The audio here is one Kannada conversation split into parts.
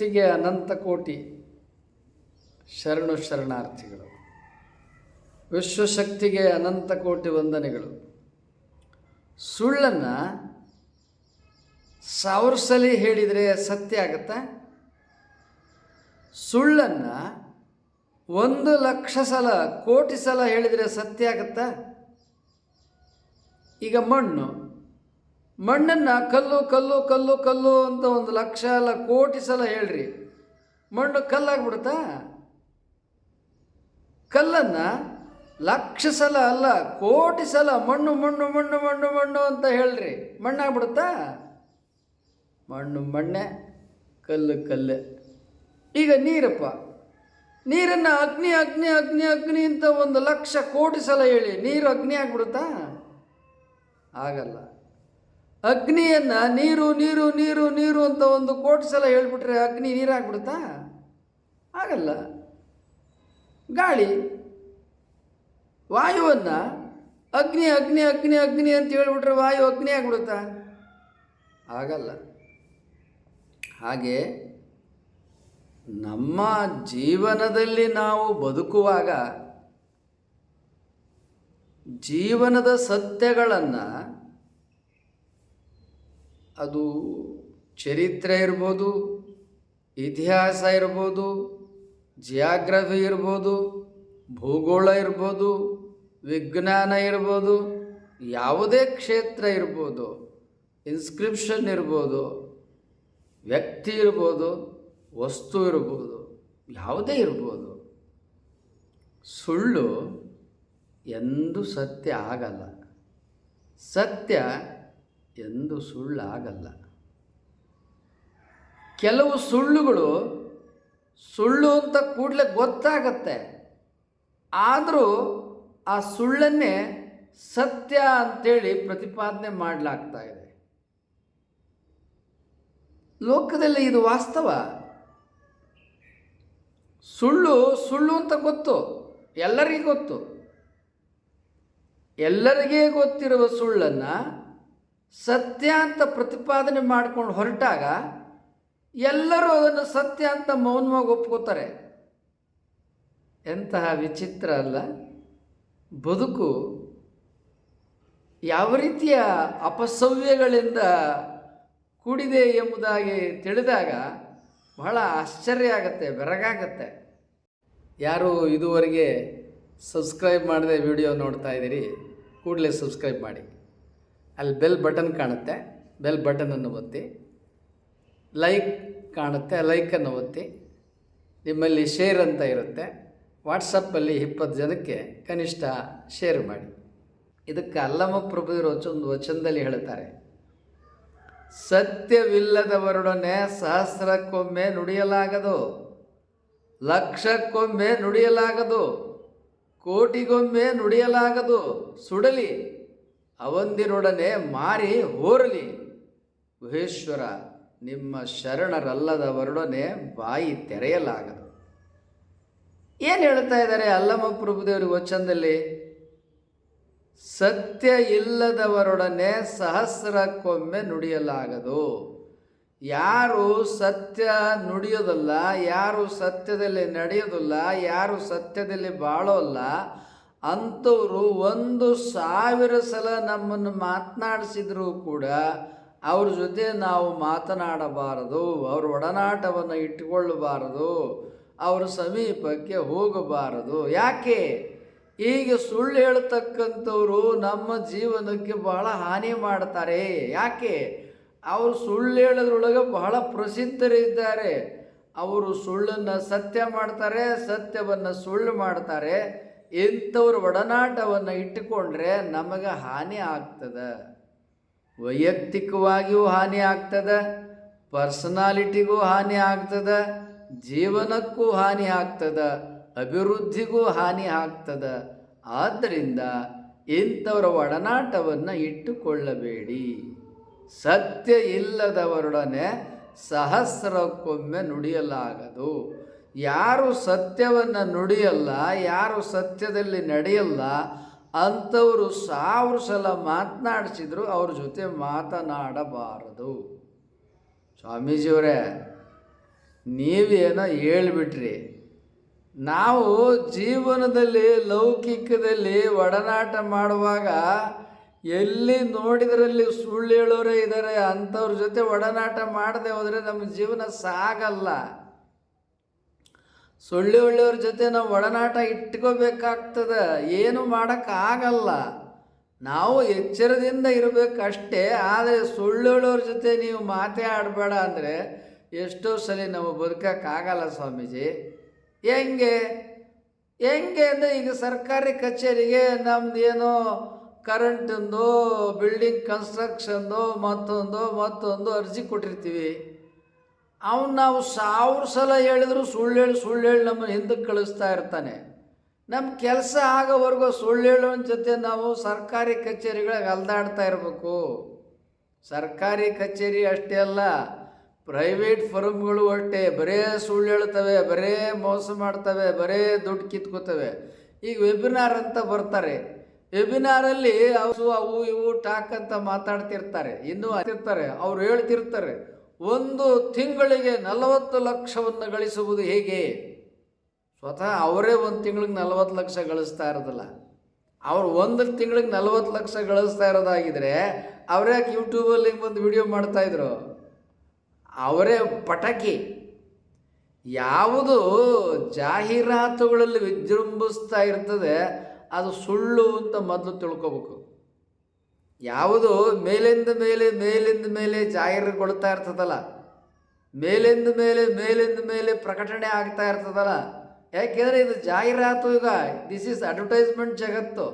ವಿಶ್ವಶಕ್ತಿಗೆ ಅನಂತ ಕೋಟಿ ಶರಣು ಶರಣಾರ್ಥಿಗಳು. ವಿಶ್ವಶಕ್ತಿಗೆ ಅನಂತ ಕೋಟಿ ವಂದನೆಗಳು. ಸುಳ್ಳನ್ನು ಸಾವಿರ ಸಲ ಹೇಳಿದರೆ ಸತ್ಯ ಆಗತ್ತಾ? ಸುಳ್ಳನ್ನು ಒಂದು ಲಕ್ಷ ಸಲ, ಕೋಟಿ ಸಲ ಹೇಳಿದರೆ ಸತ್ಯ ಆಗತ್ತಾ? ಈಗ ಮಣ್ಣು. ಮಣ್ಣನ್ನು ಕಲ್ಲು ಕಲ್ಲು ಕಲ್ಲು ಕಲ್ಲು ಅಂತ ಒಂದು ಲಕ್ಷ ಅಲ್ಲ ಕೋಟಿ ಸಲ ಹೇಳ್ರಿ. ಮಣ್ಣು ಕಲ್ಲಾಗ್ಬಿಡುತ್ತಾ? ಕಲ್ಲನ್ನು ಲಕ್ಷ ಸಲ ಅಲ್ಲ, ಕೋಟಿ ಸಲ ಮಣ್ಣು ಮಣ್ಣು ಮಣ್ಣು ಮಣ್ಣು ಮಣ್ಣು ಅಂತ ಹೇಳ್ರಿ. ಮಣ್ಣಾಗ್ಬಿಡುತ್ತಾ? ಮಣ್ಣು, ಮಣ್ಣೆ, ಕಲ್ಲು, ಕಲ್ಲೆ. ಈಗ ನೀರಪ್ಪ. ನೀರನ್ನು ಅಗ್ನಿ ಅಗ್ನಿ ಅಗ್ನಿ ಅಗ್ನಿ ಅಂತ ಒಂದು ಲಕ್ಷ ಕೋಟಿ ಸಲ ಹೇಳಿ, ನೀರು ಅಗ್ನಿ ಆಗ್ಬಿಡುತ್ತಾ? ಆಗಲ್ಲ. ಅಗ್ನಿಯನ್ನು ನೀರು ನೀರು ನೀರು ನೀರು ಅಂತ ಒಂದು ಕೋಟಿ ಸಲ ಹೇಳ್ಬಿಟ್ರೆ ಅಗ್ನಿ ನೀರಾಗ್ಬಿಡುತ್ತಾ? ಆಗಲ್ಲ. ಗಾಳಿ, ವಾಯುವನ್ನು ಅಗ್ನಿ ಅಗ್ನಿ ಅಗ್ನಿ ಅಗ್ನಿ ಅಂತ ಹೇಳ್ಬಿಟ್ರೆ ವಾಯು ಅಗ್ನಿ ಆಗ್ಬಿಡುತ್ತಾ? ಆಗಲ್ಲ. ಹಾಗೆ ನಮ್ಮ ಜೀವನದಲ್ಲಿ ನಾವು ಬದುಕುವಾಗ ಜೀವನದ ಸತ್ಯಗಳನ್ನು ಅದು ಚರಿತ್ರೆ ಇರ್ಬೋದು, ಇತಿಹಾಸ ಇರ್ಬೋದು ಜಿಯಾಗ್ರಫಿ ಇರ್ಬೋದು, ಭೂಗೋಳ ಇರ್ಬೋದು, ವಿಜ್ಞಾನ ಇರ್ಬೋದು, ಯಾವುದೇ ಕ್ಷೇತ್ರ ಇರ್ಬೋದು ಇನ್ಸ್ಕ್ರಿಪ್ಷನ್ ಇರ್ಬೋದು, ವ್ಯಕ್ತಿ ಇರ್ಬೋದು, ವಸ್ತು ಇರ್ಬೋದು, ಯಾವುದೇ ಇರ್ಬೋದು. ಸುಳ್ಳು ಎಂದು ಸತ್ಯ ಆಗಲ್ಲ. ಸತ್ಯ ಎಂದು ಸುಳ್ಳಾಗಲ್ಲ. ಕೆಲವು ಸುಳ್ಳುಗಳು ಸುಳ್ಳು ಅಂತ ಕೂಡಲೇ ಗೊತ್ತಾಗತ್ತೆ. ಆದರೂ ಆ ಸುಳ್ಳನ್ನೇ ಸತ್ಯ ಅಂತೇಳಿ ಪ್ರತಿಪಾದನೆ ಮಾಡಲಾಗ್ತಾ ಇದೆ. ಲೋಕದಲ್ಲಿ ಇದು ವಾಸ್ತವ. ಸುಳ್ಳು ಸುಳ್ಳು ಅಂತ ಗೊತ್ತು. ಎಲ್ಲರಿಗೂ ಗೊತ್ತು. ಎಲ್ಲರಿಗೇ ಗೊತ್ತಿರುವ ಸುಳ್ಳನ್ನು ಸತ್ಯ ಅಂತ ಪ್ರತಿಪಾದನೆ ಮಾಡ್ಕೊಂಡು ಹೊರಟಾಗ ಎಲ್ಲರೂ ಅದನ್ನು ಸತ್ಯ ಅಂತ ಮೌನವಾಗಿ ಒಪ್ಕೋತಾರೆ. ಎಂತಹ ವಿಚಿತ್ರ ಅಲ್ಲ. ಬದುಕು ಯಾವ ರೀತಿಯ ಅಪಸವ್ಯಗಳಿಂದ ಕೂಡಿದೆ ಎಂಬುದಾಗಿ ತಿಳಿದಾಗ ಬಹಳ ಆಶ್ಚರ್ಯ ಆಗತ್ತೆ ಬೆರಗಾಗತ್ತೆ ಯಾರು ಇದುವರೆಗೆ ಸಬ್ಸ್ಕ್ರೈಬ್ ಮಾಡದೆ ವಿಡಿಯೋ ನೋಡ್ತಾ ಇದ್ದೀರಿ, ಕೂಡಲೇ ಸಬ್ಸ್ಕ್ರೈಬ್ ಮಾಡಿ. ಅಲ್ಲಿ ಬೆಲ್ ಬಟನ್ ಕಾಣುತ್ತೆ. ಬೆಲ್ ಬಟನನ್ನು ಒತ್ತಿ. ಲೈಕ್ ಕಾಣುತ್ತೆ. ಲೈಕನ್ನು ಒತ್ತಿ. ನಿಮ್ಮಲ್ಲಿ ಶೇರ್ ಅಂತ ಇರುತ್ತೆ. ವಾಟ್ಸಪ್ಪಲ್ಲಿ ಇಪ್ಪತ್ತು ಜನಕ್ಕೆ ಕನಿಷ್ಠ ಶೇರ್ ಮಾಡಿ. ಇದಕ್ಕೆ ಅಲ್ಲಮ ಇರೋ ಒಂದು ವಚನದಲ್ಲಿ ಹೇಳ್ತಾರೆ. ಸತ್ಯವಿಲ್ಲದವರೊಡನೆ ಸಹಸ್ರಕ್ಕೊಮ್ಮೆ ನುಡಿಯಲಾಗದು. ಲಕ್ಷಕ್ಕೊಮ್ಮೆ ನುಡಿಯಲಾಗದು. ಕೋಟಿಗೊಮ್ಮೆ ನುಡಿಯಲಾಗದು. ಸುಡಲಿ. ಅವಂದಿರೊಡನೆ ಮಾರಿ ಹೋರಲಿ. ಗುಹೇಶ್ವರ ನಿಮ್ಮ ಶರಣರಲ್ಲದವರೊಡನೆ ಬಾಯಿ ತೆರೆಯಲಾಗದು. ಏನು ಹೇಳ್ತಾ ಇದ್ದಾರೆ ಅಲ್ಲಮ್ಮ ಪ್ರಭುದೇವರು ವಚನದಲ್ಲಿ? ಸತ್ಯ ಇಲ್ಲದವರೊಡನೆ ಸಹಸ್ರಕ್ಕೊಮ್ಮೆ ನುಡಿಯಲಾಗದು. ಯಾರು ಸತ್ಯ ನುಡಿಯೋದಲ್ಲ, ಯಾರು ಸತ್ಯದಲ್ಲಿ ನಡೆಯೋದಿಲ್ಲ, ಯಾರು ಸತ್ಯದಲ್ಲಿ ಬಾಳೋಲ್ಲ ಅಂಥವರು ಒಂದು ಸಾವಿರ ಸಲ ನಮ್ಮನ್ನು ಮಾತನಾಡಿಸಿದರೂ ಕೂಡ ಅವ್ರ ಜೊತೆ ನಾವು ಮಾತನಾಡಬಾರದು, ಅವ್ರ ಒಡನಾಟವನ್ನು ಇಟ್ಟುಕೊಳ್ಳಬಾರದು, ಅವರ ಸಮೀಪಕ್ಕೆ ಹೋಗಬಾರದು. ಯಾಕೆ? ಈಗ ಸುಳ್ಳು ಹೇಳ್ತಕ್ಕಂಥವ್ರು ನಮ್ಮ ಜೀವನಕ್ಕೆ ಬಹಳ ಹಾನಿ ಮಾಡ್ತಾರೆ. ಯಾಕೆ? ಅವರು ಸುಳ್ಳು ಹೇಳೋದ್ರೊಳಗೆ ಬಹಳ ಪ್ರಸಿದ್ಧರಿದ್ದಾರೆ ಅವರು ಸುಳ್ಳನ್ನು ಸತ್ಯ ಮಾಡ್ತಾರೆ, ಸತ್ಯವನ್ನು ಸುಳ್ಳು ಮಾಡ್ತಾರೆ. ಇಂಥವ್ರ ಒಡನಾಟವನ್ನು ಇಟ್ಟುಕೊಂಡ್ರೆ ನಮಗೆ ಹಾನಿ ಆಗ್ತದೆ? ವೈಯಕ್ತಿಕವಾಗಿಯೂ ಹಾನಿ ಆಗ್ತದೆ? ಪರ್ಸನಾಲಿಟಿಗೂ ಹಾನಿ ಆಗ್ತದೆ? ಜೀವನಕ್ಕೂ ಹಾನಿ ಆಗ್ತದೆ? ಅಭಿವೃದ್ಧಿಗೂ ಹಾನಿ ಆಗ್ತದೆ? ಆದ್ದರಿಂದ ಇಂಥವರ ಒಡನಾಟವನ್ನು ಇಟ್ಟುಕೊಳ್ಳಬೇಡಿ. ಸತ್ಯ ಇಲ್ಲದವರೊಡನೆ ಸಹಸ್ರಕ್ಕೊಮ್ಮೆ ನುಡಿಯಲಾಗದು. ಯಾರು ಸತ್ಯವನ್ನು ನುಡಿಯಲ್ಲ, ಯಾರು ಸತ್ಯದಲ್ಲಿ ನಡೆಯಲ್ಲ, ಅಂಥವರು ಸಾವಿರ ಸಲ ಮಾತನಾಡಿಸಿದ್ರು ಅವ್ರ ಜೊತೆ ಮಾತನಾಡಬಾರದು. ಸ್ವಾಮೀಜಿಯವರೇ, ನೀವೇನೋ ಹೇಳ್ಬಿಟ್ರಿ. ನಾವು ಜೀವನದಲ್ಲಿ, ಲೌಕಿಕದಲ್ಲಿ ಒಡನಾಟ ಮಾಡುವಾಗ ಎಲ್ಲಿ ನೋಡಿದ್ರಲ್ಲಿ ಸುಳ್ಳು ಹೇಳೋರೇ ಇದ್ದಾರೆ ಅಂಥವ್ರ ಜೊತೆ ಒಡನಾಟ ಮಾಡದೆ ಹೋದರೆ ನಮ್ಮ ಜೀವನ ಸಾಗಲ್ಲ. ಸುಳ್ಳು ಒಳ್ಳೆಯವ್ರ ಜೊತೆ ನಾವು ಒಡನಾಟ ಇಟ್ಕೋಬೇಕಾಗ್ತದೆ, ಏನು ಮಾಡೋಕ್ಕಾಗಲ್ಲ. ನಾವು ಎಚ್ಚರದಿಂದ ಇರಬೇಕಷ್ಟೇ, ಆದರೆ ಸುಳ್ಳುಳ್ಳವ್ರ ಜೊತೆ ನೀವು ಮಾತೇ ಆಡಬೇಡ ಅಂದರೆ ಎಷ್ಟೋ ಸಲ ನಾವು ಬದುಕೋಕ್ಕಾಗಲ್ಲ ಸ್ವಾಮೀಜಿ. ಹೆಂಗೆ? ಹೆಂಗೆ ಅಂದರೆ ಈಗ ಸರ್ಕಾರಿ ಕಚೇರಿಗೆ ನಮ್ದು ಏನೋ ಕರೆಂಟಿಂದು ಬಿಲ್ಡಿಂಗ್ ಕನ್ಸ್ಟ್ರಕ್ಷನ್ದು ಮತ್ತೊಂದು ಮತ್ತೊಂದು ಅರ್ಜಿ ಕೊಟ್ಟಿರ್ತೀವಿ. ಅವನು ನಾವು ಸಾವಿರ ಸಲ ಹೇಳಿದ್ರು ಸುಳ್ಳು ಹೇಳಿ ಸುಳ್ಳು ಹೇಳಿ ನಮ್ಮನ್ನು ಹಿಂದಕ್ಕೆ ಕಳಿಸ್ತಾ ಇರ್ತಾನೆ. ನಮ್ಮ ಕೆಲಸ ಆಗೋವರೆಗೂ ಸುಳ್ಳು ಹೇಳೋನ ಜೊತೆ ನಾವು ಸರ್ಕಾರಿ ಕಚೇರಿಗಳಿಗೆ ಅಲ್ದಾಡ್ತಾ ಇರಬೇಕು. ಸರ್ಕಾರಿ ಕಚೇರಿ ಅಷ್ಟೇ ಅಲ್ಲ, ಪ್ರೈವೇಟ್ ಫರ್ಮ್ಗಳು ಅಷ್ಟೇ. ಬರೇ ಸುಳ್ಳು ಹೇಳ್ತವೆ, ಬರೇ ಮೋಸ ಮಾಡ್ತವೆ, ಬರೇ ದುಡ್ಡು ಕಿತ್ಕೋತವೆ. ಈಗ ವೆಬಿನಾರ್ ಅಂತ ಬರ್ತಾರೆ. ವೆಬಿನಾರಲ್ಲಿ ಅವು ಅವು ಇವು ಟಾಕ್ ಅಂತ ಮಾತಾಡ್ತಿರ್ತಾರೆ. ಇನ್ನೂ ಅಂತಿರ್ತಾರೆ ಅವ್ರು ಹೇಳ್ತಿರ್ತಾರೆ. ಒಂದು ತಿಂಗಳಿಗೆ ನಲವತ್ತು ಲಕ್ಷವನ್ನು ಗಳಿಸುವುದು ಹೇಗೆ? ಸ್ವತಃ ಅವರೇ ಒಂದು ತಿಂಗಳಿಗೆ ನಲವತ್ತು ಲಕ್ಷ ಗಳಿಸ್ತಾ ಇರೋದಿಲ್ಲ. ಅವ್ರು ಒಂದು ತಿಂಗಳಿಗೆ ನಲವತ್ತು ಲಕ್ಷ ಗಳಿಸ್ತಾ ಇರೋದಾಗಿದ್ರೆ ಅವ್ರ್ಯಾಕೆ ಯೂಟ್ಯೂಬಲ್ಲಿ ಬಂದು ವಿಡಿಯೋ ಮಾಡ್ತಾಯಿದ್ರು ಅವರೇ ಪಟಾಕಿ. ಯಾವುದು ಜಾಹೀರಾತುಗಳಲ್ಲಿ ವಿಜೃಂಭಿಸ್ತಾ ಇರ್ತದೆ, ಅದು ಸುಳ್ಳು ಅಂತ ಮೊದಲು ತಿಳ್ಕೊಬೇಕು. ಯಾವುದು ಮೇಲಿಂದ ಮೇಲೆ ಮೇಲಿಂದ ಮೇಲೆ ಜಾಹೀರುಗೊಳ್ತಾ ಇರ್ತದಲ್ಲ. ಮೇಲಿಂದ ಮೇಲೆ ಮೇಲಿಂದ ಮೇಲೆ ಪ್ರಕಟಣೆ ಆಗ್ತಾ ಇರ್ತದಲ್ಲ. ಯಾಕೆಂದರೆ ಇದು ಜಾಹೀರಾತು ಈಗ ದಿಸ್ ಈಸ್ ಅಡ್ವರ್ಟೈಸ್ಮೆಂಟ್ ಜಗತ್ತು.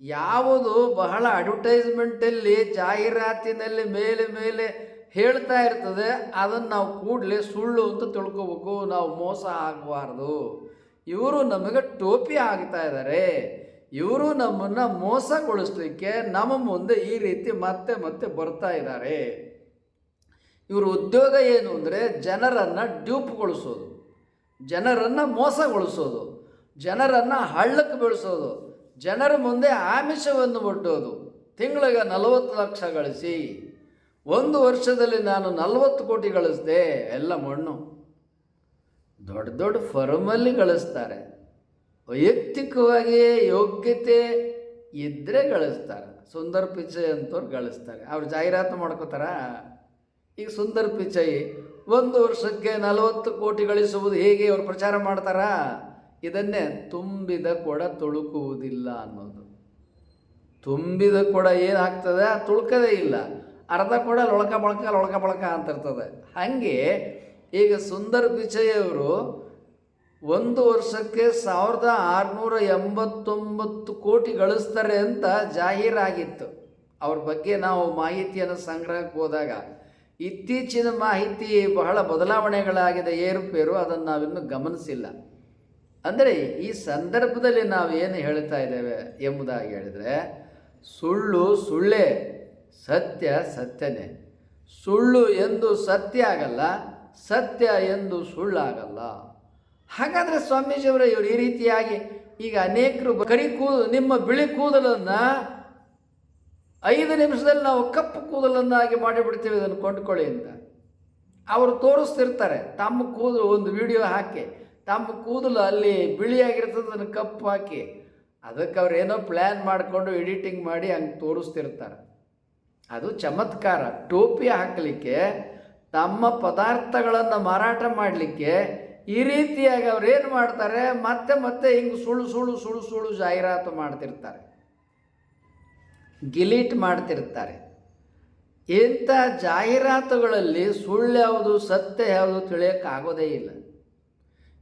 ಯಾವುದು ಬಹಳ ಅಡ್ವರ್ಟೈಸ್ಮೆಂಟಲ್ಲಿ ಜಾಹೀರಾತಿನಲ್ಲಿ ಮೇಲೆ ಮೇಲೆ ಹೇಳ್ತಾ ಇರ್ತದೆ, ಅದನ್ನು ನಾವು ಕೂಡಲೇ ಸುಳ್ಳು ಅಂತ ತಿಳ್ಕೊಬೇಕು. ನಾವು ಮೋಸ ಆಗಬಾರ್ದು. ಇವರು ನಮಗೆ ಟೋಪಿ ಆಗ್ತಾ ಇದ್ದಾರೆ. ಇವರು ನಮ್ಮನ್ನು ಮೋಸಗೊಳಿಸ್ಲಿಕ್ಕೆ ನಮ್ಮ ಮುಂದೆ ಈ ರೀತಿ ಮತ್ತೆ ಮತ್ತೆ ಬರ್ತಾ ಇದ್ದಾರೆ. ಇವರ ಉದ್ಯೋಗ ಏನು ಅಂದರೆ ಜನರನ್ನು ಡ್ಯೂಪ್ಗೊಳಿಸೋದು, ಜನರನ್ನು ಮೋಸಗೊಳಿಸೋದು, ಜನರನ್ನು ಹಳ್ಳಕ್ಕೆ ಬೆಳೆಸೋದು, ಜನರ ಮುಂದೆ ಆಮಿಷವನ್ನು ಒಡ್ಡೋದು. ತಿಂಗಳಿಗೆ ನಲವತ್ತು ಲಕ್ಷ ಗಳಿಸಿ, ಒಂದು ವರ್ಷದಲ್ಲಿ ನಾನು ನಲವತ್ತು ಕೋಟಿ ಗಳಿಸಿದೆ, ಎಲ್ಲ ಮಣ್ಣು. ದೊಡ್ಡ ದೊಡ್ಡ ಫರ್ಮಲ್ಲಿ ಗಳಿಸ್ತಾರೆ. ವೈಯಕ್ತಿಕವಾಗಿ ಯೋಗ್ಯತೆ ಇದ್ದರೆ ಗಳಿಸ್ತಾರೆ. ಸುಂದರ್ ಪಿಚೈ ಅಂತವ್ರು ಗಳಿಸ್ತಾರೆ. ಅವ್ರು ಜಾಹೀರಾತು ಮಾಡ್ಕೋತಾರ? ಈಗ ಸುಂದರ್ ಪಿಚೈ ಒಂದು ವರ್ಷಕ್ಕೆ ನಲವತ್ತು ಕೋಟಿ ಗಳಿಸುವುದು ಹೇಗೆ? ಅವ್ರು ಪ್ರಚಾರ ಮಾಡ್ತಾರ? ಇದನ್ನೇ ತುಂಬಿದ ಕೊಡ ತುಳುಕುವುದಿಲ್ಲ ಅನ್ನೋದು. ತುಂಬಿದ ಕೊಡ ಏನಾಗ್ತದೆ? ತುಳುಕದೇ ಇಲ್ಲ. ಅರ್ಧ ಕೊಡ ಲೊಳಕ ಬಳಕ ಲೊಳಕ ಬಳಕ ಅಂತಿರ್ತದೆ. ಹಾಗೆ ಈಗ ಸುಂದರ್ ಪಿಚೈಯವರು ಒಂದು ವರ್ಷಕ್ಕೆ ಸಾವಿರದ ಆರುನೂರ ಎಂಬತ್ತೊಂಬತ್ತು ಕೋಟಿ ಗಳಿಸ್ತಾರೆ ಅಂತ ಜಾಹೀರಾಗಿತ್ತು. ಅವ್ರ ಬಗ್ಗೆ ನಾವು ಮಾಹಿತಿಯನ್ನು ಸಂಗ್ರಹಕ್ಕೆ ಹೋದಾಗ ಇತ್ತೀಚಿನ ಮಾಹಿತಿ ಬಹಳ ಬದಲಾವಣೆಗಳಾಗಿದೆ ಏರುಪೇರು, ಅದನ್ನು ನಾವಿನ್ನೂ ಗಮನಿಸಿಲ್ಲ. ಅಂದರೆ ಈ ಸಂದರ್ಭದಲ್ಲಿ ನಾವು ಏನು ಹೇಳ್ತಾ ಇದ್ದೇವೆ ಎಂಬುದಾಗಿ ಹೇಳಿದರೆ, ಸುಳ್ಳು ಸುಳ್ಳೇ, ಸತ್ಯ ಸತ್ಯನೇ. ಸುಳ್ಳು ಎಂದು ಸತ್ಯ ಆಗಲ್ಲ, ಸತ್ಯ ಎಂದು ಸುಳ್ಳಾಗಲ್ಲ. ಹಾಗಾದರೆ ಸ್ವಾಮೀಜಿಯವರ ಇವರು ಈ ರೀತಿಯಾಗಿ ಈಗ ಅನೇಕರು ಕರಿ ಕೂದಲು ನಿಮ್ಮ ಬಿಳಿ ಕೂದಲನ್ನು ಐದು ನಿಮಿಷದಲ್ಲಿ ನಾವು ಕಪ್ಪು ಕೂದಲನ್ನಾಗಿ ಮಾಡಿಬಿಡ್ತೀವಿ ಇದನ್ನು ಕೊಂಡ್ಕೊಳ್ಳಿ ಅಂತ. ಅವರು ತೋರಿಸ್ತಿರ್ತಾರೆ, ತಮ್ಮ ಕೂದಲು ಒಂದು ವಿಡಿಯೋ ಹಾಕಿ, ತಮ್ಮ ಕೂದಲು ಅಲ್ಲಿ ಬಿಳಿಯಾಗಿರ್ತದೆ, ಅದನ್ನು ಕಪ್ಪು ಹಾಕಿ. ಅದಕ್ಕೆ ಅವ್ರು ಏನೋ ಪ್ಲ್ಯಾನ್ ಮಾಡಿಕೊಂಡು ಎಡಿಟಿಂಗ್ ಮಾಡಿ ಹಂಗೆ ತೋರಿಸ್ತಿರ್ತಾರೆ. ಅದು ಚಮತ್ಕಾರ. ಟೋಪಿ ಹಾಕಲಿಕ್ಕೆ, ತಮ್ಮ ಪದಾರ್ಥಗಳನ್ನು ಮಾರಾಟ ಮಾಡಲಿಕ್ಕೆ ಈ ರೀತಿಯಾಗಿ ಅವ್ರು ಏನು ಮಾಡ್ತಾರೆ, ಮತ್ತೆ ಮತ್ತೆ ಹಿಂಗೆ ಸುಳ್ಳು ಸುಳ್ಳು ಸುಳ್ಳು ಸುಳ್ಳು ಜಾಹೀರಾತು ಮಾಡ್ತಿರ್ತಾರೆ. ಗಿಲೀಟ್ ಮಾಡ್ತಿರ್ತಾರೆ. ಇಂಥ ಜಾಹೀರಾತುಗಳಲ್ಲಿ ಸುಳ್ಳು ಯಾವುದು, ಸತ್ಯ ಯಾವುದು ತಿಳಿಯೋಕ್ಕಾಗೋದೇ ಇಲ್ಲ.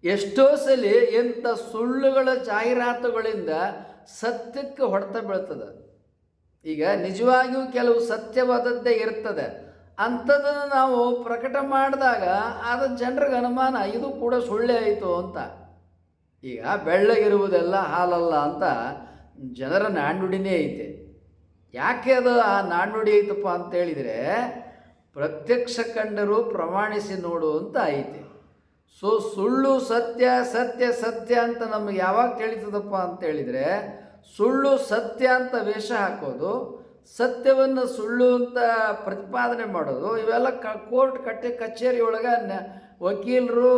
ಎಷ್ಟೋ ಸಲ ಇಂಥ ಸುಳ್ಳುಗಳ ಜಾಹೀರಾತುಗಳಿಂದ ಸತ್ಯಕ್ಕೆ ಹೊಡೆತ ಬೀಳ್ತದೆ. ಈಗ ನಿಜವಾಗಿಯೂ ಕೆಲವು ಸತ್ಯವಾದದ್ದೇ ಇರ್ತದೆ. ಅಂಥದ್ದನ್ನು ನಾವು ಪ್ರಕಟ ಮಾಡಿದಾಗ ಅದು ಜನರಿಗೆ ಅನುಮಾನ, ಇದು ಕೂಡ ಸುಳ್ಳೆ ಆಯಿತು ಅಂತ. ಈಗ ಬೆಳ್ಳಗಿರುವುದೆಲ್ಲ ಹಾಲಲ್ಲ ಅಂತ ಜನರ ನಾಣ್ಣುಡಿನೇ ಐತೆ. ಯಾಕೆ ಅದು ಆ ನಾಣ್ಣುಡಿ ಐತಪ್ಪ ಅಂತೇಳಿದರೆ ಪ್ರತ್ಯಕ್ಷ ಕಂಡರು ಪ್ರಮಾಣಿಸಿ ನೋಡು ಅಂತ ಐತೆ. ಸೊ, ಸುಳ್ಳು ಸತ್ಯ ಸತ್ಯ ಸತ್ಯ ಅಂತ ನಮಗೆ ಯಾವಾಗ ತಿಳಿತದಪ್ಪ ಅಂತೇಳಿದರೆ ಸುಳ್ಳು ಸತ್ಯ ಅಂತ ವೇಷ ಹಾಕೋದು ಸತ್ಯವನ್ನು ಸುಳ್ಳು ಅಂತ ಪ್ರತಿಪಾದನೆ ಮಾಡೋದು, ಇವೆಲ್ಲ ಕ, ಕೋರ್ಟ್ ಕಟ್ಟೆ ಕಚೇರಿ ಒಳಗೆ ವಕೀಲರು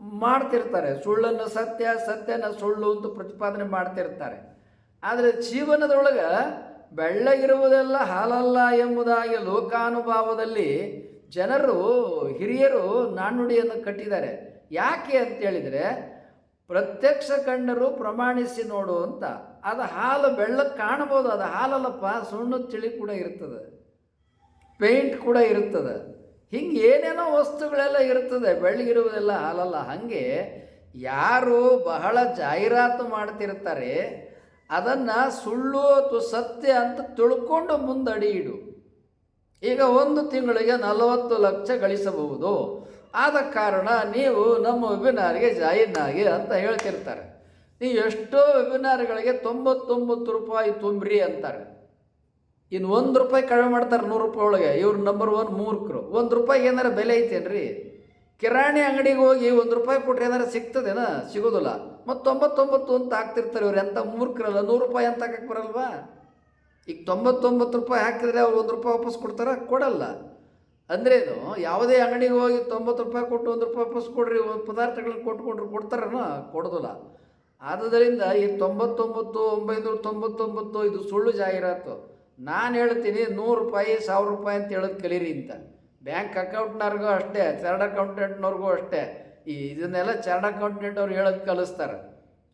ಮಾಡ್ತಿರ್ತಾರೆ. ಸುಳ್ಳನ್ನು ಸತ್ಯ, ಸತ್ಯನ ಸುಳ್ಳು ಅಂತ ಪ್ರತಿಪಾದನೆ ಮಾಡ್ತಿರ್ತಾರೆ. ಆದರೆ ಜೀವನದೊಳಗೆ ಬೆಳ್ಳಗಿರುವುದೆಲ್ಲ ಹಾಲಲ್ಲ ಎಂಬುದಾಗಿ ಲೋಕಾನುಭಾವದಲ್ಲಿ ಜನರು, ಹಿರಿಯರು ನಾಣ್ಣುಡಿಯನ್ನು ಕಟ್ಟಿದ್ದಾರೆ. ಯಾಕೆ ಅಂತೇಳಿದರೆ ಪ್ರತ್ಯಕ್ಷ ಕಂಡರು ಪ್ರಮಾಣಿಸಿ ನೋಡು ಅಂತ. ಅದು ಹಾಲು ಬೆಳ್ಳಕ್ಕೆ ಕಾಣ್ಬೋದು, ಅದು ಹಾಲಲ್ಲಪ್ಪ ಸುಣ್ಣದ ತಿಳಿ ಕೂಡ ಇರ್ತದೆ ಪೇಂಟ್ ಕೂಡ ಇರ್ತದೆ. ಹಿಂಗೆ ಏನೇನೋ ವಸ್ತುಗಳೆಲ್ಲ ಇರ್ತದೆ, ಬೆಳ್ಳಗಿರುವುದೆಲ್ಲ ಹಾಲಲ್ಲ, ಹಾಗೆ ಯಾರು ಬಹಳ ಜಾಹೀರಾತು ಮಾಡ್ತಿರ್ತಾರೆ, ಅದನ್ನು ಸುಳ್ಳು ಅಥವಾ ಸತ್ಯ ಅಂತ ತಿಳ್ಕೊಂಡು ಮುಂದಡಿ ಇಡು. ಈಗ ಒಂದು ತಿಂಗಳಿಗೆ ನಲವತ್ತು ಲಕ್ಷ ಗಳಿಸಬಹುದು. ಆದ ಕಾರಣ ನೀವು ನಮ್ಮ ವೆಬಿನಾರ್ಗೆ ಜಾಯಿನ್ ಆಗಿ ಅಂತ ಹೇಳ್ತಿರ್ತಾರೆ. ನೀವು ಎಷ್ಟೋ ವೆಬಿನಾರ್ಗಳಿಗೆ ತೊಂಬತ್ತೊಂಬತ್ತು ರೂಪಾಯಿ ತುಂಬ್ರಿ ಅಂತಾರೆ. ಇನ್ನು ಒಂದು ರೂಪಾಯಿ ಕಡಿಮೆ ಮಾಡ್ತಾರೆ ನೂರು ರೂಪಾಯಿ ಒಳಗೆ. ಇವ್ರು ನಂಬರ್ ಒನ್ ಮೂರ್ಖರು. ಒಂದು ರೂಪಾಯಿಗೆ ಏನಾರ ಬೆಲೆ ಐತೇನ್ರಿ? ಕಿರಾಣಿ ಅಂಗಡಿಗೆ ಹೋಗಿ ಒಂದು ರೂಪಾಯಿ ಕೊಟ್ಟರೆ ಏನಾರ ಸಿಗ್ತದೇನ? ಸಿಗೋದಿಲ್ಲ. ಮತ್ತು ತೊಂಬತ್ತೊಂಬತ್ತು ಅಂತ ಹಾಕ್ತಿರ್ತಾರೆ ಇವ್ರು. ಎಂಥ ಮೂರ್ಖರಲ್ಲ? ನೂರು ರೂಪಾಯಿ ಅಂತ ಹಾಕಕ್ಕೆ ಬರಲ್ವಾ? ಈಗ ತೊಂಬತ್ತೊಂಬತ್ತು ರೂಪಾಯಿ ಹಾಕಿದರೆ ಅವ್ರು ಒಂದು ರೂಪಾಯಿ ವಾಪಸ್ ಕೊಡ್ತಾರ? ಕೊಡಲ್ಲ. ಅಂದ್ರೇನು ಯಾವುದೇ ಅಂಗಡಿಗೆ ಹೋಗಿ ತೊಂಬತ್ತು ರೂಪಾಯಿ ಕೊಟ್ಟು ಒಂದು ರೂಪಾಯಿ ವಾಪಸ್ ಕೊಡ್ರಿ, ಒಂದು ಪದಾರ್ಥಗಳನ್ನ ಕೊಟ್ಕೊಂಡ್ರು ಕೊಡ್ತಾರನ? ಕೊಡೋದಿಲ್ಲ. ಆದ್ದರಿಂದ ಈ ತೊಂಬತ್ತೊಂಬತ್ತು, ಒಂಬೈನೂರ ತೊಂಬತ್ತೊಂಬತ್ತು ಇದು ಸುಳ್ಳು ಜಾಹೀರಾತು. ನಾನು ಹೇಳ್ತೀನಿ ನೂರು ರೂಪಾಯಿ, ಸಾವಿರ ರೂಪಾಯಿ ಅಂತ ಹೇಳೋದು ಕಲೀರಿ ಅಂತ. ಬ್ಯಾಂಕ್ ಅಕೌಂಟ್ನವ್ರಿಗೂ ಅಷ್ಟೇ ಚಾರ್ಡ್ ಅಕೌಂಟೆಂಟ್ನವ್ರಿಗೂ ಅಷ್ಟೇ. ಈ ಇದನ್ನೆಲ್ಲ ಚಾರ್ಡ್ ಅಕೌಂಟೆಂಟ್ ಅವ್ರು ಹೇಳೋದು ಕಲಿಸ್ತಾರೆ.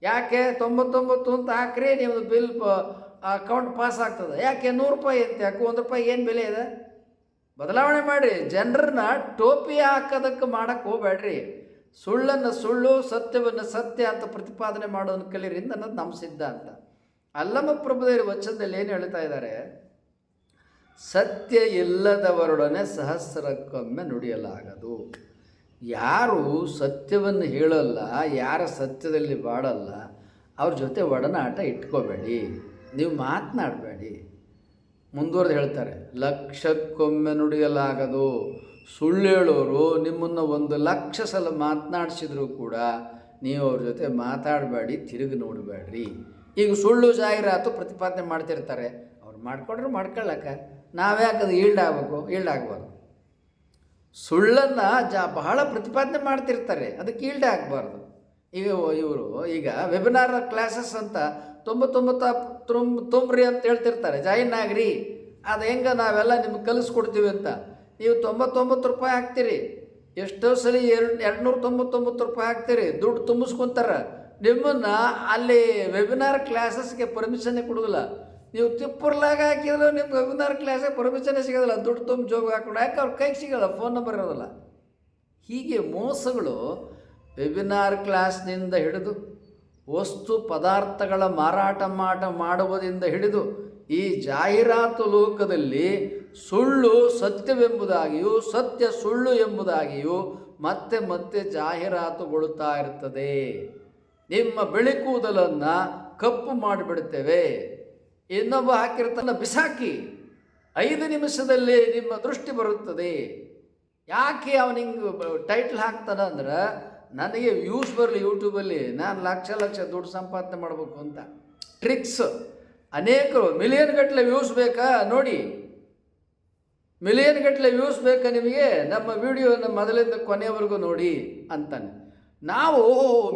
ಯಾಕೆ ತೊಂಬತ್ತೊಂಬತ್ತು ಅಂತ ಹಾಕ್ರಿ ನೀವು ಬಿಲ್ ಅಕೌಂಟ್ ಪಾಸ್ ಆಗ್ತದೆ. ಯಾಕೆ ನೂರು ರೂಪಾಯಿ ಅಂತ, ಯಾಕೆ ಒಂದು ರೂಪಾಯಿ ಏನು ಬೆಲೆ ಇದೆ? ಬದಲಾವಣೆ ಮಾಡಿರಿ. ಜನರನ್ನ ಟೋಪಿ ಹಾಕೋದಕ್ಕೆ ಮಾಡೋಕ್ಕೆ ಹೋಗ್ಬೇಡ್ರಿ ಸುಳ್ಳನ್ನು ಸುಳ್ಳು, ಸತ್ಯವನ್ನು ಸತ್ಯ ಅಂತ ಪ್ರತಿಪಾದನೆ ಮಾಡೋದನ್ನು ಕಲೀರಿ ಅನ್ನೋದು ನಮ್ಮ ಸಿದ್ಧಾಂತ ಅಲ್ಲಮ ಪ್ರಭುದೇವರು ವಚನದಲ್ಲಿ ಏನು ಹೇಳ್ತಾ ಇದ್ದಾರೆ? ಸತ್ಯ ಇಲ್ಲದವರೊಡನೆ ಸಹಸ್ರಕ್ಕೊಮ್ಮೆ ನುಡಿಯಲಾಗದು. ಯಾರು ಸತ್ಯವನ್ನು ಹೇಳಲ್ಲ, ಯಾರ ಸತ್ಯದಲ್ಲಿ ಬಾಡಲ್ಲ ಅವ್ರ ಜೊತೆ ಒಡನಾಟ ಇಟ್ಕೋಬೇಡಿ, ನೀವು ಮಾತನಾಡಬೇಡಿ. ಮುಂದುವರೆದು ಹೇಳ್ತಾರೆ, ಲಕ್ಷಕ್ಕೊಮ್ಮೆ ನುಡಿಯಲಾಗದು. ಸುಳ್ಳು ಹೇಳೋರು ನಿಮ್ಮನ್ನು ಒಂದು ಲಕ್ಷ ಸಲ ಮಾತನಾಡಿಸಿದ್ರು ಕೂಡ ನೀವು ಅವ್ರ ಜೊತೆ ಮಾತಾಡಬೇಡಿ, ತಿರುಗಿ ನೋಡಬೇಡ್ರಿ. ಈಗ ಸುಳ್ಳು ಜಾಹೀರಾತು ಪ್ರತಿಪಾದನೆ ಮಾಡ್ತಿರ್ತಾರೆ. ಅವ್ರು ಮಾಡ್ಕೊಂಡ್ರೆ ಮಾಡ್ಕೊಳ್ಳಕ್ಕ. ನಾವ್ಯಾಕೆ ಅದು ಈಲ್ಡ್ ಆಗಬೇಕು? ಈಲ್ಡ್ ಆಗಬಾರ್ದು. ಸುಳ್ಳನ್ನು ಜಾ ಬಹಳ ಪ್ರತಿಪಾದನೆ ಮಾಡ್ತಿರ್ತಾರೆ. ಅದಕ್ಕೆ ಈಲ್ಡ್ ಆಗಬಾರ್ದು. ಈಗ ಇವರು ಈಗ ವೆಬಿನಾರ್ ಕ್ಲಾಸಸ್ ಅಂತ ತೊಂಬತ್ತೊಂಬತ್ತು ತುಮ್ ತುಂಬ್ರಿ ಅಂತ ಹೇಳ್ತಿರ್ತಾರೆ. ಜಾಯಿನ್ ಆಗ್ರಿ ಅದು ಹೆಂಗೆ ನಾವೆಲ್ಲ ನಿಮ್ಗೆ ಕಲಿಸ್ಕೊಡ್ತೀವಿ ಅಂತ. ನೀವು ತೊಂಬತ್ತೊಂಬತ್ತು ರೂಪಾಯಿ ಹಾಕ್ತೀರಿ. ಎಷ್ಟೋ ಸಲ ಎರಡು ಎರಡು ನೂರ ತೊಂಬತ್ತೊಂಬತ್ತು ರೂಪಾಯಿ ಹಾಕ್ತೀರಿ. ದುಡ್ಡು ತುಂಬಿಸ್ಕೊಂತಾರ. ನಿಮ್ಮನ್ನು ಅಲ್ಲಿ ವೆಬಿನಾರ್ ಕ್ಲಾಸಸ್ಗೆ ಪರ್ಮಿಷನ್ನೇ ಕೊಡೋದಿಲ್ಲ. ನೀವು ತಿಪ್ಪರ್ಲಾಗ ಹಾಕಿದ್ರೆ ನಿಮ್ಗೆ ವೆಬಿನಾರ್ ಕ್ಲಾಸಿಗೆ ಪರ್ಮಿಷನ್ನೇ ಸಿಗೋದಿಲ್ಲ. ದುಡ್ಡು ತುಂಬ ಜೋಬ್ ಹಾಕೊಂಡು ಯಾಕೆ ಅವ್ರ ಕೈಗೆ ಸಿಗೋಲ್ಲ? ಫೋನ್ ನಂಬರ್ ಇರೋದಿಲ್ಲ. ಹೀಗೆ ಮೋಸಗಳು ವೆಬಿನಾರ್ ಕ್ಲಾಸ್ನಿಂದ ಹಿಡಿದು, ವಸ್ತು ಪದಾರ್ಥಗಳ ಮಾರಾಟ ಮಾಟ ಮಾಡುವುದರಿಂದ ಹಿಡಿದು, ಈ ಜಾಹೀರಾತು ಲೋಕದಲ್ಲಿ ಸುಳ್ಳು ಸತ್ಯವೆಂಬುದಾಗಿಯೂ, ಸತ್ಯ ಸುಳ್ಳು ಎಂಬುದಾಗಿಯೂ ಮತ್ತೆ ಮತ್ತೆ ಜಾಹೀರಾತುಗೊಳ್ಳುತ್ತಾ ಇರ್ತದೆ. ನಿಮ್ಮ ಬಿಳಿ ಕೂದಲನ್ನು ಕಪ್ಪು ಮಾಡಿಬಿಡ್ತೇವೆ. ಇನ್ನೊಬ್ಬ ಹಾಕಿರ್ತಾನ ಬಿಸಾಕಿ ಐದು ನಿಮಿಷದಲ್ಲಿ ನಿಮ್ಮ ದೃಷ್ಟಿ ಬರುತ್ತದೆ. ಯಾಕೆ ಅವನು ಹಿಂಗೆ ಟೈಟ್ಲ್ ಹಾಕ್ತಾನ ಅಂದ್ರೆ, ನನಗೆ ವ್ಯೂಸ್ ಬರಲಿ ಯೂಟ್ಯೂಬಲ್ಲಿ, ನಾನು ಲಕ್ಷ ಲಕ್ಷ ದುಡ್ಡು ಸಂಪಾದನೆ ಮಾಡಬೇಕು ಅಂತ. ಟ್ರಿಕ್ಸ್. ಅನೇಕರು ಮಿಲಿಯನ್ ಗಟ್ಟಲೆ ವ್ಯೂಸ್ ಬೇಕಾ? ನೋಡಿ. ಮಿಲಿಯನ್ ಗಟ್ಟಲೆ ವ್ಯೂಸ್ ಬೇಕಾ ನಿಮಗೆ? ನಮ್ಮ ವಿಡಿಯೋನ ಮೊದಲಿಂದ ಕೊನೆಯವರೆಗೂ ನೋಡಿ ಅಂತಾನೆ. ನಾವು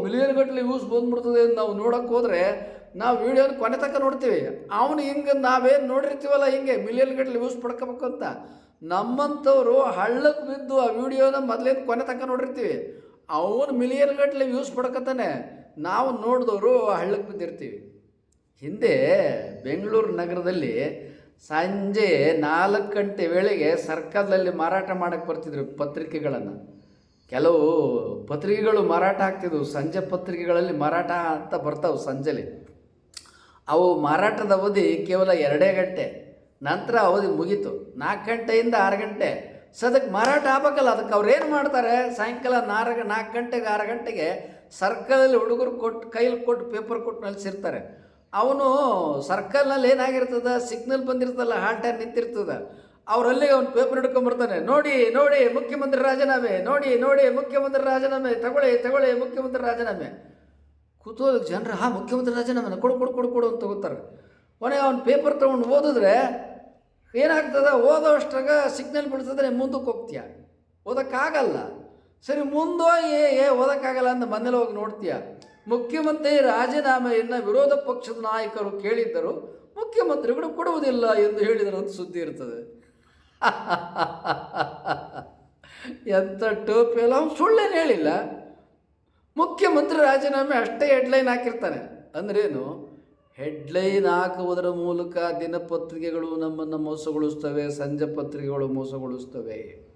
ಮಿಲಿಯನ್ ಗಟ್ಟಲೆ ವ್ಯೂಸ್ ಬಂದ್ಬಿಡ್ತದೆ ನಾವು ನೋಡೋಕೆ ಹೋದರೆ ನಾವು ವಿಡಿಯೋನ ಕೊನೆ ತನಕ ನೋಡ್ತೀವಿ. ಅವನು ಹಿಂಗೆ ನಾವೇನು ನೋಡಿರ್ತೀವಲ್ಲ ಹಿಂಗೆ ಮಿಲಿಯನ್ ಗಟ್ಟಲೆ ವ್ಯೂಸ್ ಪಡ್ಕೋಬೇಕು ಅಂತ. ನಮ್ಮಂಥವ್ರು ಹಳ್ಳಕ್ಕೆ ಬಿದ್ದು ಆ ವಿಡಿಯೋನ ಮೊದಲಿಂದ ಕೊನೆ ತನಕ ನೋಡಿರ್ತೀವಿ. ಅವನು ಮಿಲಿಯನ್ ಗಟ್ಟಲೆ ವ್ಯೂಸ್ ಪಡ್ಕೊತಾನೆ. ನಾವು ನೋಡಿದವರು ಹಳ್ಳಕ್ಕೆ ಬಿದ್ದಿರ್ತೀವಿ. ಹಿಂದೆ ಬೆಂಗಳೂರು ನಗರದಲ್ಲಿ ಸಂಜೆ ನಾಲ್ಕು ಗಂಟೆ ವೇಳೆಗೆ ಸರ್ಕಲ್ನಲ್ಲಿ ಮಾರಾಟ ಮಾಡಕ್ಕೆ ಬರ್ತಿದ್ರು ಪತ್ರಿಕೆಗಳನ್ನು. ಕೆಲವು ಪತ್ರಿಕೆಗಳು ಮಾರಾಟ ಆಗ್ತಿದ್ವು, ಸಂಜೆ ಪತ್ರಿಕೆಗಳಲ್ಲಿ ಮಾರಾಟ ಅಂತ ಬರ್ತಾವೆ ಸಂಜೆಲಿ. ಅವು ಮಾರಾಟದ ಅವಧಿ ಕೇವಲ ಎರಡೇ ಗಂಟೆ, ನಂತರ ಅವಧಿ ಮುಗೀತು. ನಾಲ್ಕು ಗಂಟೆಯಿಂದ ಆರು ಗಂಟೆ. ಸದಕ್ಕೆ ಮಾರಾಟ ಆಗಬೇಕಲ್ಲ, ಅದಕ್ಕೆ ಅವ್ರೇನು ಮಾಡ್ತಾರೆ? ಸಾಯಂಕಾಲ ನಾರ, ನಾಲ್ಕು ಗಂಟೆಗೆ ಆರು ಗಂಟೆಗೆ ಸರ್ಕಲಲ್ಲಿ ಹುಡುಗರು ಕೊಟ್ಟು ಕೈಲಿ ಕೊಟ್ಟು, ಪೇಪರ್ ಕೊಟ್ಟು ನಿಲ್ಸಿರ್ತಾರೆ. ಅವನು ಸರ್ಕಲ್ನಲ್ಲಿ ಏನಾಗಿರ್ತದ? ಸಿಗ್ನಲ್ ಬಂದಿರ್ತಲ್ಲ ಹಾಲ್ಟಲ್ಲಿ ನಿಂತಿರ್ತದ. ಅವರಲ್ಲಿಗೆ ಅವ್ನು ಪೇಪರ್ ಹಿಡ್ಕೊಂಬರ್ತಾನೆ ನೋಡಿ ನೋಡಿ, ಮುಖ್ಯಮಂತ್ರಿ ರಾಜೀನಾಮೆ, ನೋಡಿ ನೋಡಿ, ಮುಖ್ಯಮಂತ್ರಿ ರಾಜೀನಾಮೆ, ತಗೊಳ್ಳಿ ತಗೊಳ್ಳಿ, ಮುಖ್ಯಮಂತ್ರಿ ರಾಜೀನಾಮೆ. ಕೂತೋದಕ್ಕೆ ಜನರು, ಹಾಂ, ಮುಖ್ಯಮಂತ್ರಿ ರಾಜೀನಾಮೆ ಕೊಡು ಕೊಡು ಕೊಡು ಕೊಡು ಅಂತ ತಗೋತಾರೆ. ಕೊನೆಗೆ ಅವ್ನು ಪೇಪರ್ ತೊಗೊಂಡು ಓದಿದ್ರೆ ಏನಾಗ್ತದೆ? ಓದೋ ಸಿಗ್ನಲ್ ಬಿಡ್ತದ್ರೆ ಮುಂದಕ್ಕೆ ಹೋಗ್ತೀಯ? ಓದೋಕ್ಕಾಗಲ್ಲ. ಸರಿ, ಮುಂದೋಗಿ, ಏ, ಓದೋಕ್ಕಾಗಲ್ಲ ಅಂತ ಮನೇಲಿ ಹೋಗಿ ನೋಡ್ತೀಯ? ಮುಖ್ಯಮಂತ್ರಿ ರಾಜೀನಾಮೆಯನ್ನು ವಿರೋಧ ಪಕ್ಷದ ನಾಯಕರು ಕೇಳಿದ್ದರು. ಮುಖ್ಯಮಂತ್ರಿಗಳು ಕೊಡುವುದಿಲ್ಲ ಎಂದು ಹೇಳಿದರು ಅಂತ ಸುದ್ದಿ ಇರ್ತದೆ. ಎಂಥ ಟೋಪಿ ಎಲ್ಲ ಅವ್ನು ಸುಳ್ಳೇನು ಹೇಳಿಲ್ಲ. ಮುಖ್ಯಮಂತ್ರಿ ರಾಜೀನಾಮೆ ಅಷ್ಟೇ ಹೆಡ್ಲೈನ್ ಹಾಕಿರ್ತಾನೆ. ಅಂದ್ರೇನು ಹೆಡ್ಲೈನ್ ಹಾಕುವುದರ ಮೂಲಕ ದಿನಪತ್ರಿಕೆಗಳು ನಮ್ಮನ್ನು ಮೋಸಗೊಳಿಸ್ತವೆ, ಸಂಜೆ ಪತ್ರಿಕೆಗಳು ಮೋಸಗೊಳಿಸ್ತವೆ.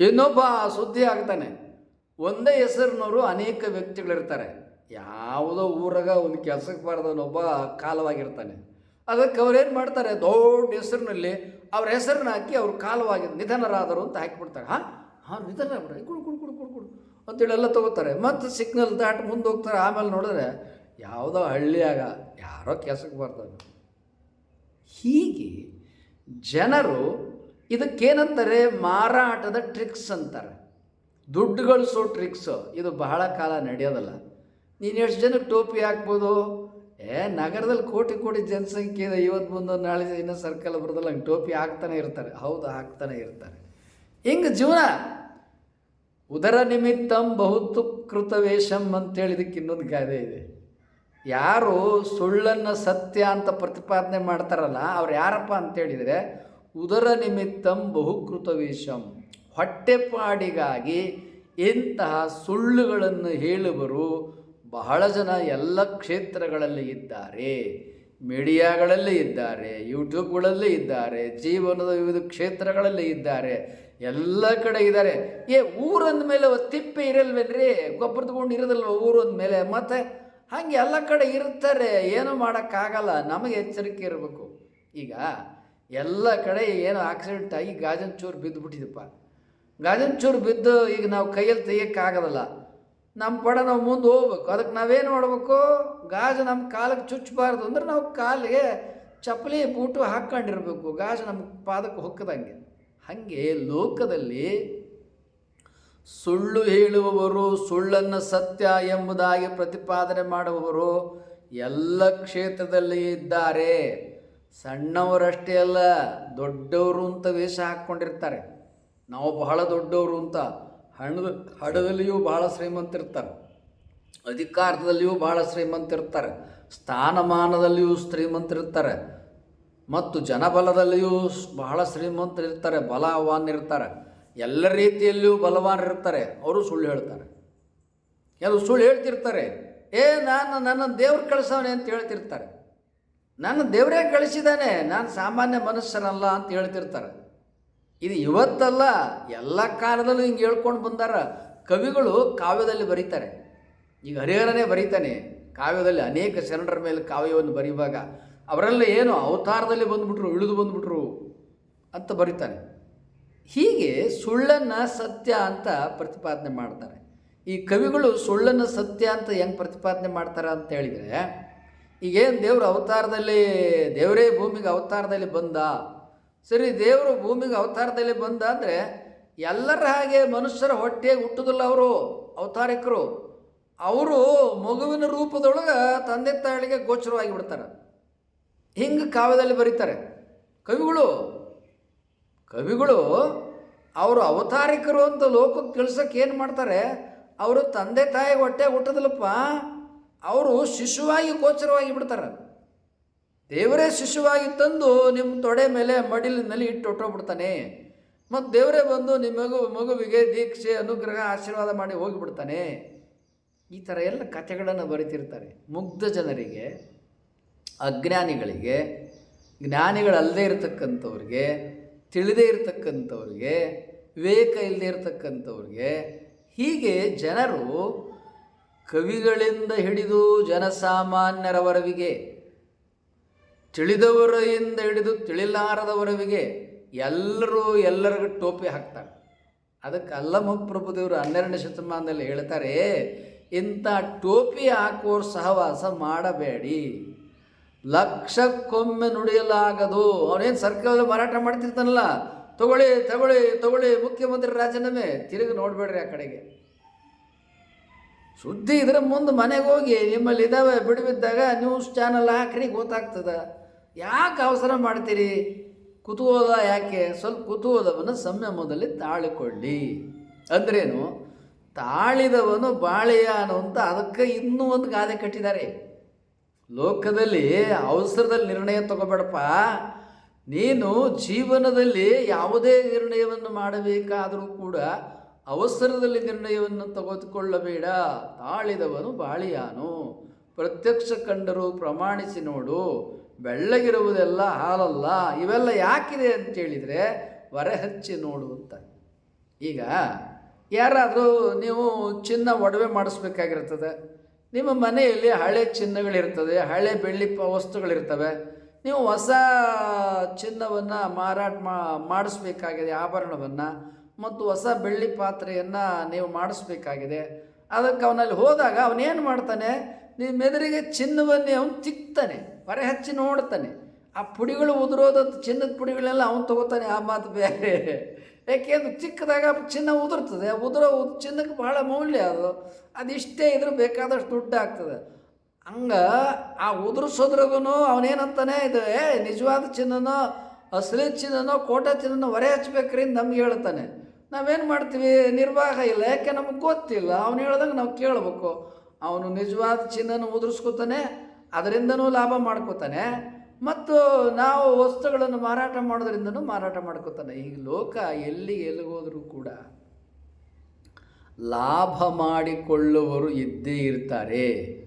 ಇನ್ನೊಬ್ಬ ಸುದ್ದಿ ಆಗ್ತಾನೆ. ಒಂದೇ ಹೆಸರಿನವರು ಅನೇಕ ವ್ಯಕ್ತಿಗಳಿರ್ತಾರೆ. ಯಾವುದೋ ಊರಾಗ ಒಂದು ಕೆಲಸಕ್ಕೆ ಬಾರ್ದವನೊಬ್ಬ ಕಾಲವಾಗಿರ್ತಾನೆ. ಅದಕ್ಕೆ ಅವ್ರೇನು ಮಾಡ್ತಾರೆ? ದೊಡ್ಡ ಹೆಸರಿನಲ್ಲಿ ಅವ್ರ ಹೆಸರನ್ನ ಹಾಕಿ ಅವ್ರು ಕಾಲವಾಗಿ ನಿಧನರಾದರು ಅಂತ ಹಾಕಿಬಿಡ್ತಾರೆ. ಹಾಂ? ಹಾಂ ನಿಧನ ಬಿಡ್ರಿ. ಕುಡು ಕುಡು ಕುಡು ಕುಡು ಕುಡು ಅಂತೇಳಿ ಎಲ್ಲ ತೊಗೋತಾರೆ. ಮತ್ತು ಸಿಗ್ನಲ್ ದಾಟ್ ಮುಂದೆ ಹೋಗ್ತಾರೆ. ಆಮೇಲೆ ನೋಡಿದ್ರೆ ಯಾವುದೋ ಹಳ್ಳಿಯಾಗ ಯಾರೋ ಕೆಲಸಕ್ಕೆ ಬರ್ತಾನೆ ಹೀಗೆ ಜನರು ಇದಕ್ಕೇನಂತಾರೆ? ಮಾರಾಟದ ಟ್ರಿಕ್ಸ್ ಅಂತಾರೆ. ದುಡ್ಡು ಗಳಿಸೋ ಟ್ರಿಕ್ಸ್ ಇದು ಬಹಳ ಕಾಲ ನಡೆಯೋದಲ್ಲ. ನೀನು ಎಷ್ಟು ಜನಕ್ಕೆ ಟೋಪಿ ಹಾಕ್ಬೋದು? ಏ, ನಗರದಲ್ಲಿ ಕೋಟಿ ಕೋಟಿ ಜನಸಂಖ್ಯೆ ಇದೆ. ಇವತ್ತು ಮುಂದೆ ನಾಳೆ ಇನ್ನೂ ಸರ್ಕಲ್ ಬರೋದಲ್ಲ. ಹಂಗೆ ಟೋಪಿ ಹಾಕ್ತಾನೆ ಇರ್ತಾರೆ. ಹೌದು, ಹಾಕ್ತಾನೆ ಇರ್ತಾರೆ. ಹಿಂಗೆ ಜೀವನ. ಉದರ ನಿಮಿತ್ತಂ ಬಹುತು ಕೃತವೇಷಂ ಅಂತೇಳಿದಕ್ಕೆ ಇನ್ನೊಂದು ಗಾದೆ ಇದೆ. ಯಾರು ಸುಳ್ಳನ್ನು ಸತ್ಯ ಅಂತ ಪ್ರತಿಪಾದನೆ ಮಾಡ್ತಾರಲ್ಲ, ಅವ್ರು ಯಾರಪ್ಪ ಅಂತೇಳಿದರೆ, ಉದರ ನಿಮಿತ್ತಂ ಬಹುಕೃತವೇಷಂ. ಹೊಟ್ಟೆಪಾಡಿಗಾಗಿ ಇಂತಹ ಸುಳ್ಳುಗಳನ್ನು ಹೇಳುವರು. ಬಹಳ ಜನ ಎಲ್ಲ ಕ್ಷೇತ್ರಗಳಲ್ಲಿ ಇದ್ದಾರೆ. ಮೀಡಿಯಾಗಳಲ್ಲಿ ಇದ್ದಾರೆ, ಯೂಟ್ಯೂಬ್ಗಳಲ್ಲಿ ಇದ್ದಾರೆ, ಜೀವನದ ವಿವಿಧ ಕ್ಷೇತ್ರಗಳಲ್ಲಿ ಇದ್ದಾರೆ. ಎಲ್ಲ ಕಡೆ ಇದ್ದಾರೆ. ಏ, ಊರಂದ ಮೇಲೆ ತಿಪ್ಪೆ ಇರಲ್ವೇನ್ರಿ? ಗೊಬ್ಬರ ತಗೊಂಡು ಇರೋದಲ್ವ ಊರಂದ ಮೇಲೆ? ಮತ್ತೆ ಹಾಗೆ ಎಲ್ಲ ಕಡೆ ಇರ್ತಾರೆ. ಏನೂ ಮಾಡೋಕ್ಕಾಗಲ್ಲ. ನಮಗೆ ಎಚ್ಚರಿಕೆ ಇರಬೇಕು. ಈಗ ಎಲ್ಲ ಕಡೆ ಏನೋ ಆಕ್ಸಿಡೆಂಟ್ ಆಗಿ ಗಾಜನ್ ಚೂರು ಬಿದ್ದುಬಿಟ್ಟಿದಪ್ಪ ಗಾಜನ್ ಚೂರು ಬಿದ್ದು ಈಗ ನಾವು ಕೈಯಲ್ಲಿ ತೆಗಿಯೋಕ್ಕಾಗೋದಲ್ಲ. ನಮ್ಮ ಪಡ ನಾವು ಮುಂದೆ ಹೋಗ್ಬೇಕು. ಅದಕ್ಕೆ ನಾವೇನು ಮಾಡಬೇಕು? ಗಾಜು ನಮ್ಮ ಕಾಲಿಗೆ ಚುಚ್ಚಬಾರ್ದು ಅಂದ್ರೆ ನಾವು ಕಾಲಿಗೆ ಚಪ್ಪಲಿ ಬೂಟು ಹಾಕ್ಕೊಂಡಿರ್ಬೇಕು. ಗಾಜು ನಮ್ಮ ಪಾದಕ್ಕೆ ಹೊಕ್ಕದಂಗೆ. ಹಾಗೆ ಲೋಕದಲ್ಲಿ ಸುಳ್ಳು ಹೇಳುವವರು, ಸುಳ್ಳನ್ನು ಸತ್ಯ ಎಂಬುದಾಗಿ ಪ್ರತಿಪಾದನೆ ಮಾಡುವವರು ಎಲ್ಲ ಕ್ಷೇತ್ರದಲ್ಲಿ ಇದ್ದಾರೆ. ಸಣ್ಣವರಷ್ಟೇ ಅಲ್ಲ, ದೊಡ್ಡವರು ಅಂತ ವೇಷ ಹಾಕ್ಕೊಂಡಿರ್ತಾರೆ. ನಾವು ಬಹಳ ದೊಡ್ಡವರು ಅಂತ ಹಣದ ಹಣದಲ್ಲಿಯೂ ಬಹಳ ಶ್ರೀಮಂತಿರ್ತಾರೆ. ಅಧಿಕಾರದಲ್ಲಿಯೂ ಬಹಳ ಶ್ರೀಮಂತಿರ್ತಾರೆ. ಸ್ಥಾನಮಾನದಲ್ಲಿಯೂ ಶ್ರೀಮಂತರಿರ್ತಾರೆ ಮತ್ತು ಜನಬಲದಲ್ಲಿಯೂ ಬಹಳ ಶ್ರೀಮಂತರಿರ್ತಾರೆ ಬಲವಾನಿರ್ತಾರೆ ಎಲ್ಲ ರೀತಿಯಲ್ಲಿಯೂ ಬಲವಾನಿರ್ತಾರೆ ಅವರು ಸುಳ್ಳು ಹೇಳ್ತಾರೆ. ಕೆಲವು ಸುಳ್ಳು ಹೇಳ್ತಿರ್ತಾರೆ. ಏ, ನಾನು ನನ್ನ ದೇವ್ರು ಕಳಿಸವನೆ ಅಂತ ಹೇಳ್ತಿರ್ತಾರೆ. ನನ್ನ ದೇವರೇ ಕಳಿಸಿದ್ದಾನೆ. ನಾನು ಸಾಮಾನ್ಯ ಮನುಷ್ಯನಲ್ಲ ಅಂತ ಹೇಳ್ತಿರ್ತಾರೆ. ಇದು ಇವತ್ತಲ್ಲ, ಎಲ್ಲ ಕಾಲದಲ್ಲೂ ಹಿಂಗೆ ಹೇಳ್ಕೊಂಡು ಬಂದಾರ. ಕವಿಗಳು ಕಾವ್ಯದಲ್ಲಿ ಬರೀತಾರೆ. ಈಗ ಹರಿಹರನೇ ಬರೀತಾನೆ, ಕಾವ್ಯದಲ್ಲಿ ಅನೇಕ ಶರಣರ ಮೇಲೆ ಕಾವ್ಯವನ್ನು ಬರೆಯುವಾಗ. ಅವರೆಲ್ಲ ಏನು ಅವತಾರದಲ್ಲಿ ಬಂದುಬಿಟ್ರು, ಇಳಿದು ಬಂದುಬಿಟ್ರು ಅಂತ ಬರೀತಾನೆ ಹೀಗೆ ಸುಳ್ಳನ್ನು ಸತ್ಯ ಅಂತ ಪ್ರತಿಪಾದನೆ ಮಾಡ್ತಾರೆ. ಈ ಕವಿಗಳು ಸುಳ್ಳನ್ನು ಸತ್ಯ ಅಂತ ಹೆಂಗೆ ಪ್ರತಿಪಾದನೆ ಮಾಡ್ತಾರೆ ಅಂತ ಹೇಳಿದರೆ, ಈಗೇನು ದೇವರು ಅವತಾರದಲ್ಲಿ, ದೇವರೇ ಭೂಮಿಗೆ ಅವತಾರದಲ್ಲಿ ಬಂದ ಸರಿ, ದೇವರು ಭೂಮಿಗೆ ಅವತಾರದಲ್ಲಿ ಬಂದ ಅಂದರೆ ಎಲ್ಲರ ಹಾಗೆ ಮನುಷ್ಯರ ಹೊಟ್ಟೆಗೆ ಹುಟ್ಟುದಿಲ್ಲ ಅವರು, ಅವತಾರಿಕರು. ಅವರು ಮಗುವಿನ ರೂಪದೊಳಗೆ ತಂದೆ ತಾಯಿಗೆ ಗೋಚರವಾಗಿ ಬಿಡ್ತಾರೆ. ಹಿಂಗೆ ಕಾವ್ಯದಲ್ಲಿ ಬರೀತಾರೆ. ಕವಿಗಳು ಕವಿಗಳು ಅವರು ಅವತಾರಿಕರು ಅಂತ ಲೋಕಕ್ಕೆ ತಿಳ್ಸಕ್ಕೆ ಏನು ಮಾಡ್ತಾರೆ? ಅವರು ತಂದೆ ತಾಯಿ ಹೊಟ್ಟೆ ಹುಟ್ಟದಲ್ಲಪ್ಪ, ಅವರು ಶಿಶುವಾಗಿ ಗೋಚರವಾಗಿ ಬಿಡ್ತಾರೆ. ದೇವರೇ ಶಿಶುವಾಗಿ ತಂದು ನಿಮ್ಮ ತೊಡೆ ಮೇಲೆ ಮಡಿಲಿನಲ್ಲಿ ಇಟ್ಟು ಹೊಟ್ಟೋಗ್ಬಿಡ್ತಾನೆ ಮತ್ತು ದೇವರೇ ಬಂದು ನಿಮ್ಮ ಮಗು, ಮಗುವಿಗೆ ದೀಕ್ಷೆ, ಅನುಗ್ರಹ, ಆಶೀರ್ವಾದ ಮಾಡಿ ಹೋಗಿಬಿಡ್ತಾನೆ. ಈ ಥರ ಎಲ್ಲ ಕಥೆಗಳನ್ನು ಬರಿತಿರ್ತಾರೆ. ಮುಗ್ಧ ಜನರಿಗೆ, ಅಜ್ಞಾನಿಗಳಿಗೆ, ಜ್ಞಾನಿಗಳಲ್ಲದೆ ಇರತಕ್ಕಂಥವ್ರಿಗೆ, ತಿಳಿದೇ ಇರತಕ್ಕಂಥವ್ರಿಗೆ, ವಿವೇಕ ಇಲ್ಲದೆ ಇರತಕ್ಕಂಥವ್ರಿಗೆ, ಹೀಗೆ ಜನರು ಕವಿಗಳಿಂದ ಹಿಡಿದು ಜನಸಾಮಾನ್ಯರವರೆವಿಗೆ ತಿಳಿದವರಿಂದ ಹಿಡಿದು ತಿಳಿಲಾರದವರೆವಿಗೆ ಎಲ್ಲರೂ ಎಲ್ಲರಿಗೂ ಟೋಪಿ ಹಾಕ್ತಾರೆ. ಅದಕ್ಕೆ ಅಲ್ಲಮ ಪ್ರಭುದೇವರು ಹನ್ನೆರಡನೇ ಶತಮಾನದಲ್ಲಿ ಹೇಳ್ತಾರೆ, ಇಂಥ ಟೋಪಿ ಹಾಕೋರು ಸಹವಾಸ ಮಾಡಬೇಡಿ. ಲಕ್ಷಕ್ಕೊಮ್ಮೆ ನುಡಿಯಲಾಗದು. ಅವನೇನು ಸರ್ಕಲ್ ಮಾರಾಟ ಮಾಡ್ತಿರ್ತಾನಲ್ಲ? ತಗೊಳ್ಳಿ ತಗೊಳ್ಳಿ ತಗೊಳ್ಳಿ, ಮುಖ್ಯಮಂತ್ರಿ ರಾಜೀನಾಮೆ. ತಿರುಗಿ ನೋಡಬೇಡ್ರಿ ಆ ಕಡೆಗೆ. ಸುದ್ದಿ ಇದರ ಮುಂದೆ ಮನೆಗೆ ಹೋಗಿ ನಿಮ್ಮಲ್ಲಿ ಇದಾವೆ ಬಿಡುವಿದ್ದಾಗ ನ್ಯೂಸ್ ಚಾನಲ್ ಹಾಕ್ರಿ ಗೊತ್ತಾಗ್ತದೆ. ಯಾಕೆ ಅವಸರ ಮಾಡ್ತೀರಿ? ಕುತೂಹಲ ಯಾಕೆ? ಸ್ವಲ್ಪ ಕುತೂಹಲವನ್ನು ಸಂಯಮದಲ್ಲಿ ತಾಳಿಕೊಳ್ಳಿ. ಅಂದ್ರೇನು? ತಾಳಿದವನು ಬಾಳೆಯಾನು ಅಂತ ಅದಕ್ಕೆ ಇನ್ನೂ ಒಂದು ಗಾದೆ ಕಟ್ಟಿದ್ದಾರೆ. ಲೋಕದಲ್ಲಿ ಅವಸರದಲ್ಲಿ ನಿರ್ಣಯ ತಗೋಬೇಡಪ್ಪ. ನೀನು ಜೀವನದಲ್ಲಿ ಯಾವುದೇ ನಿರ್ಣಯವನ್ನು ಮಾಡಬೇಕಾದರೂ ಕೂಡ ಅವಸರದಲ್ಲಿ ನಿರ್ಣಯವನ್ನು ತೆಗೆದುಕೊಳ್ಳಬೇಡ. ತಾಳಿದವನು ಬಾಳಿಯಾನು ಪ್ರತ್ಯಕ್ಷ ಕಂಡರು ಪ್ರಮಾಣಿಸಿ ನೋಡು. ಬೆಳ್ಳಗಿರುವುದೆಲ್ಲ ಹಾಲಲ್ಲ, ಇವೆಲ್ಲ ಯಾಕಿದೆ ಅಂತೇಳಿದರೆ ಹೊರೆ ಹಚ್ಚಿ ನೋಡು ಅಂತ. ಈಗ ಯಾರಾದರೂ ನೀವು ಚಿನ್ನ ಒಡವೆ ಮಾಡಿಸ್ಬೇಕಾಗಿರ್ತದೆ. ನಿಮ್ಮ ಮನೆಯಲ್ಲಿ ಹಳೆ ಚಿನ್ನಗಳಿರ್ತದೆ, ಹಳೆ ಬೆಳ್ಳಿ ವಸ್ತುಗಳಿರ್ತವೆ. ನೀವು ಹೊಸ ಚಿನ್ನವನ್ನು ಮಾರಾಟ ಮಾಡಿಸ್ಬೇಕಾಗಿದೆ, ಆಭರಣವನ್ನು, ಮತ್ತು ಹೊಸ ಬೆಳ್ಳಿ ಪಾತ್ರೆಯನ್ನು ನೀವು ಮಾಡಿಸ್ಬೇಕಾಗಿದೆ. ಅದಕ್ಕೆ ಅವನಲ್ಲಿ ಹೋದಾಗ ಅವನೇನು ಮಾಡ್ತಾನೆ? ನಿಮ್ಮ ಮೆದುರಿಗೆ ಚಿನ್ನವನ್ನೇ ಅವನು ತಿಕ್ತಾನೆ. ಹೊರೆ ಹಚ್ಚಿ ನೋಡ್ತಾನೆ. ಆ ಪುಡಿಗಳು ಉದುರೋದಂತ ಚಿನ್ನದ ಪುಡಿಗಳೆಲ್ಲ ಅವನು ತಗೋತಾನೆ, ಆ ಮಾತು ಬೇರೆ. ಯಾಕೆಂದ್ರೆ ಚಿಕ್ಕದಾಗ ಚಿನ್ನ ಉದುರ್ತದೆ. ಉದುರೋ ಉದ್- ಚಿನ್ನಕ್ಕೆ ಬಹಳ ಮೌಲ್ಯ ಅದು. ಅದಿಷ್ಟೇ ಇದ್ರೂ ಬೇಕಾದಷ್ಟು ದುಡ್ಡು ಆಗ್ತದೆ. ಹಂಗೆ ಆ ಉದುರಿಸೋದ್ರಗೂ ಅವನೇನಂತಾನೆ, ಇದು, ಏ, ನಿಜವಾದ ಚಿನ್ನನೋ ಅಸಲಿ ಚಿನ್ನನೋ, ಕೋಟೆ ಚಿನ್ನನೋ ಹೊರೆ ಅಂತ ನಮ್ಗೆ ಹೇಳ್ತಾನೆ. ನಾವೇನು ಮಾಡ್ತೀವಿ? ನಿರ್ವಾಹ ಇಲ್ಲ. ಯಾಕೆ? ನಮಗೆ ಗೊತ್ತಿಲ್ಲ. ಅವನು ಹೇಳ್ದಂಗೆ ನಾವು ಕೇಳಬೇಕು. ಅವನು ನಿಜವಾದ ಚಿನ್ನನ ಉದುರಿಸ್ಕೊತಾನೆ ಅದರಿಂದನೂ ಲಾಭ ಮಾಡ್ಕೋತಾನೆ. ಮತ್ತು ನಾವು ವಸ್ತುಗಳನ್ನು ಮಾರಾಟ ಮಾಡೋದ್ರಿಂದನೂ ಮಾರಾಟ ಮಾಡ್ಕೋತಾನೆ. ಈ ಲೋಕ ಎಲ್ಲಿ ಎಲ್ಲಿಗೋದ್ರೂ ಕೂಡ ಲಾಭ ಮಾಡಿಕೊಳ್ಳುವರು ಇದ್ದೇ ಇರ್ತಾರೆ.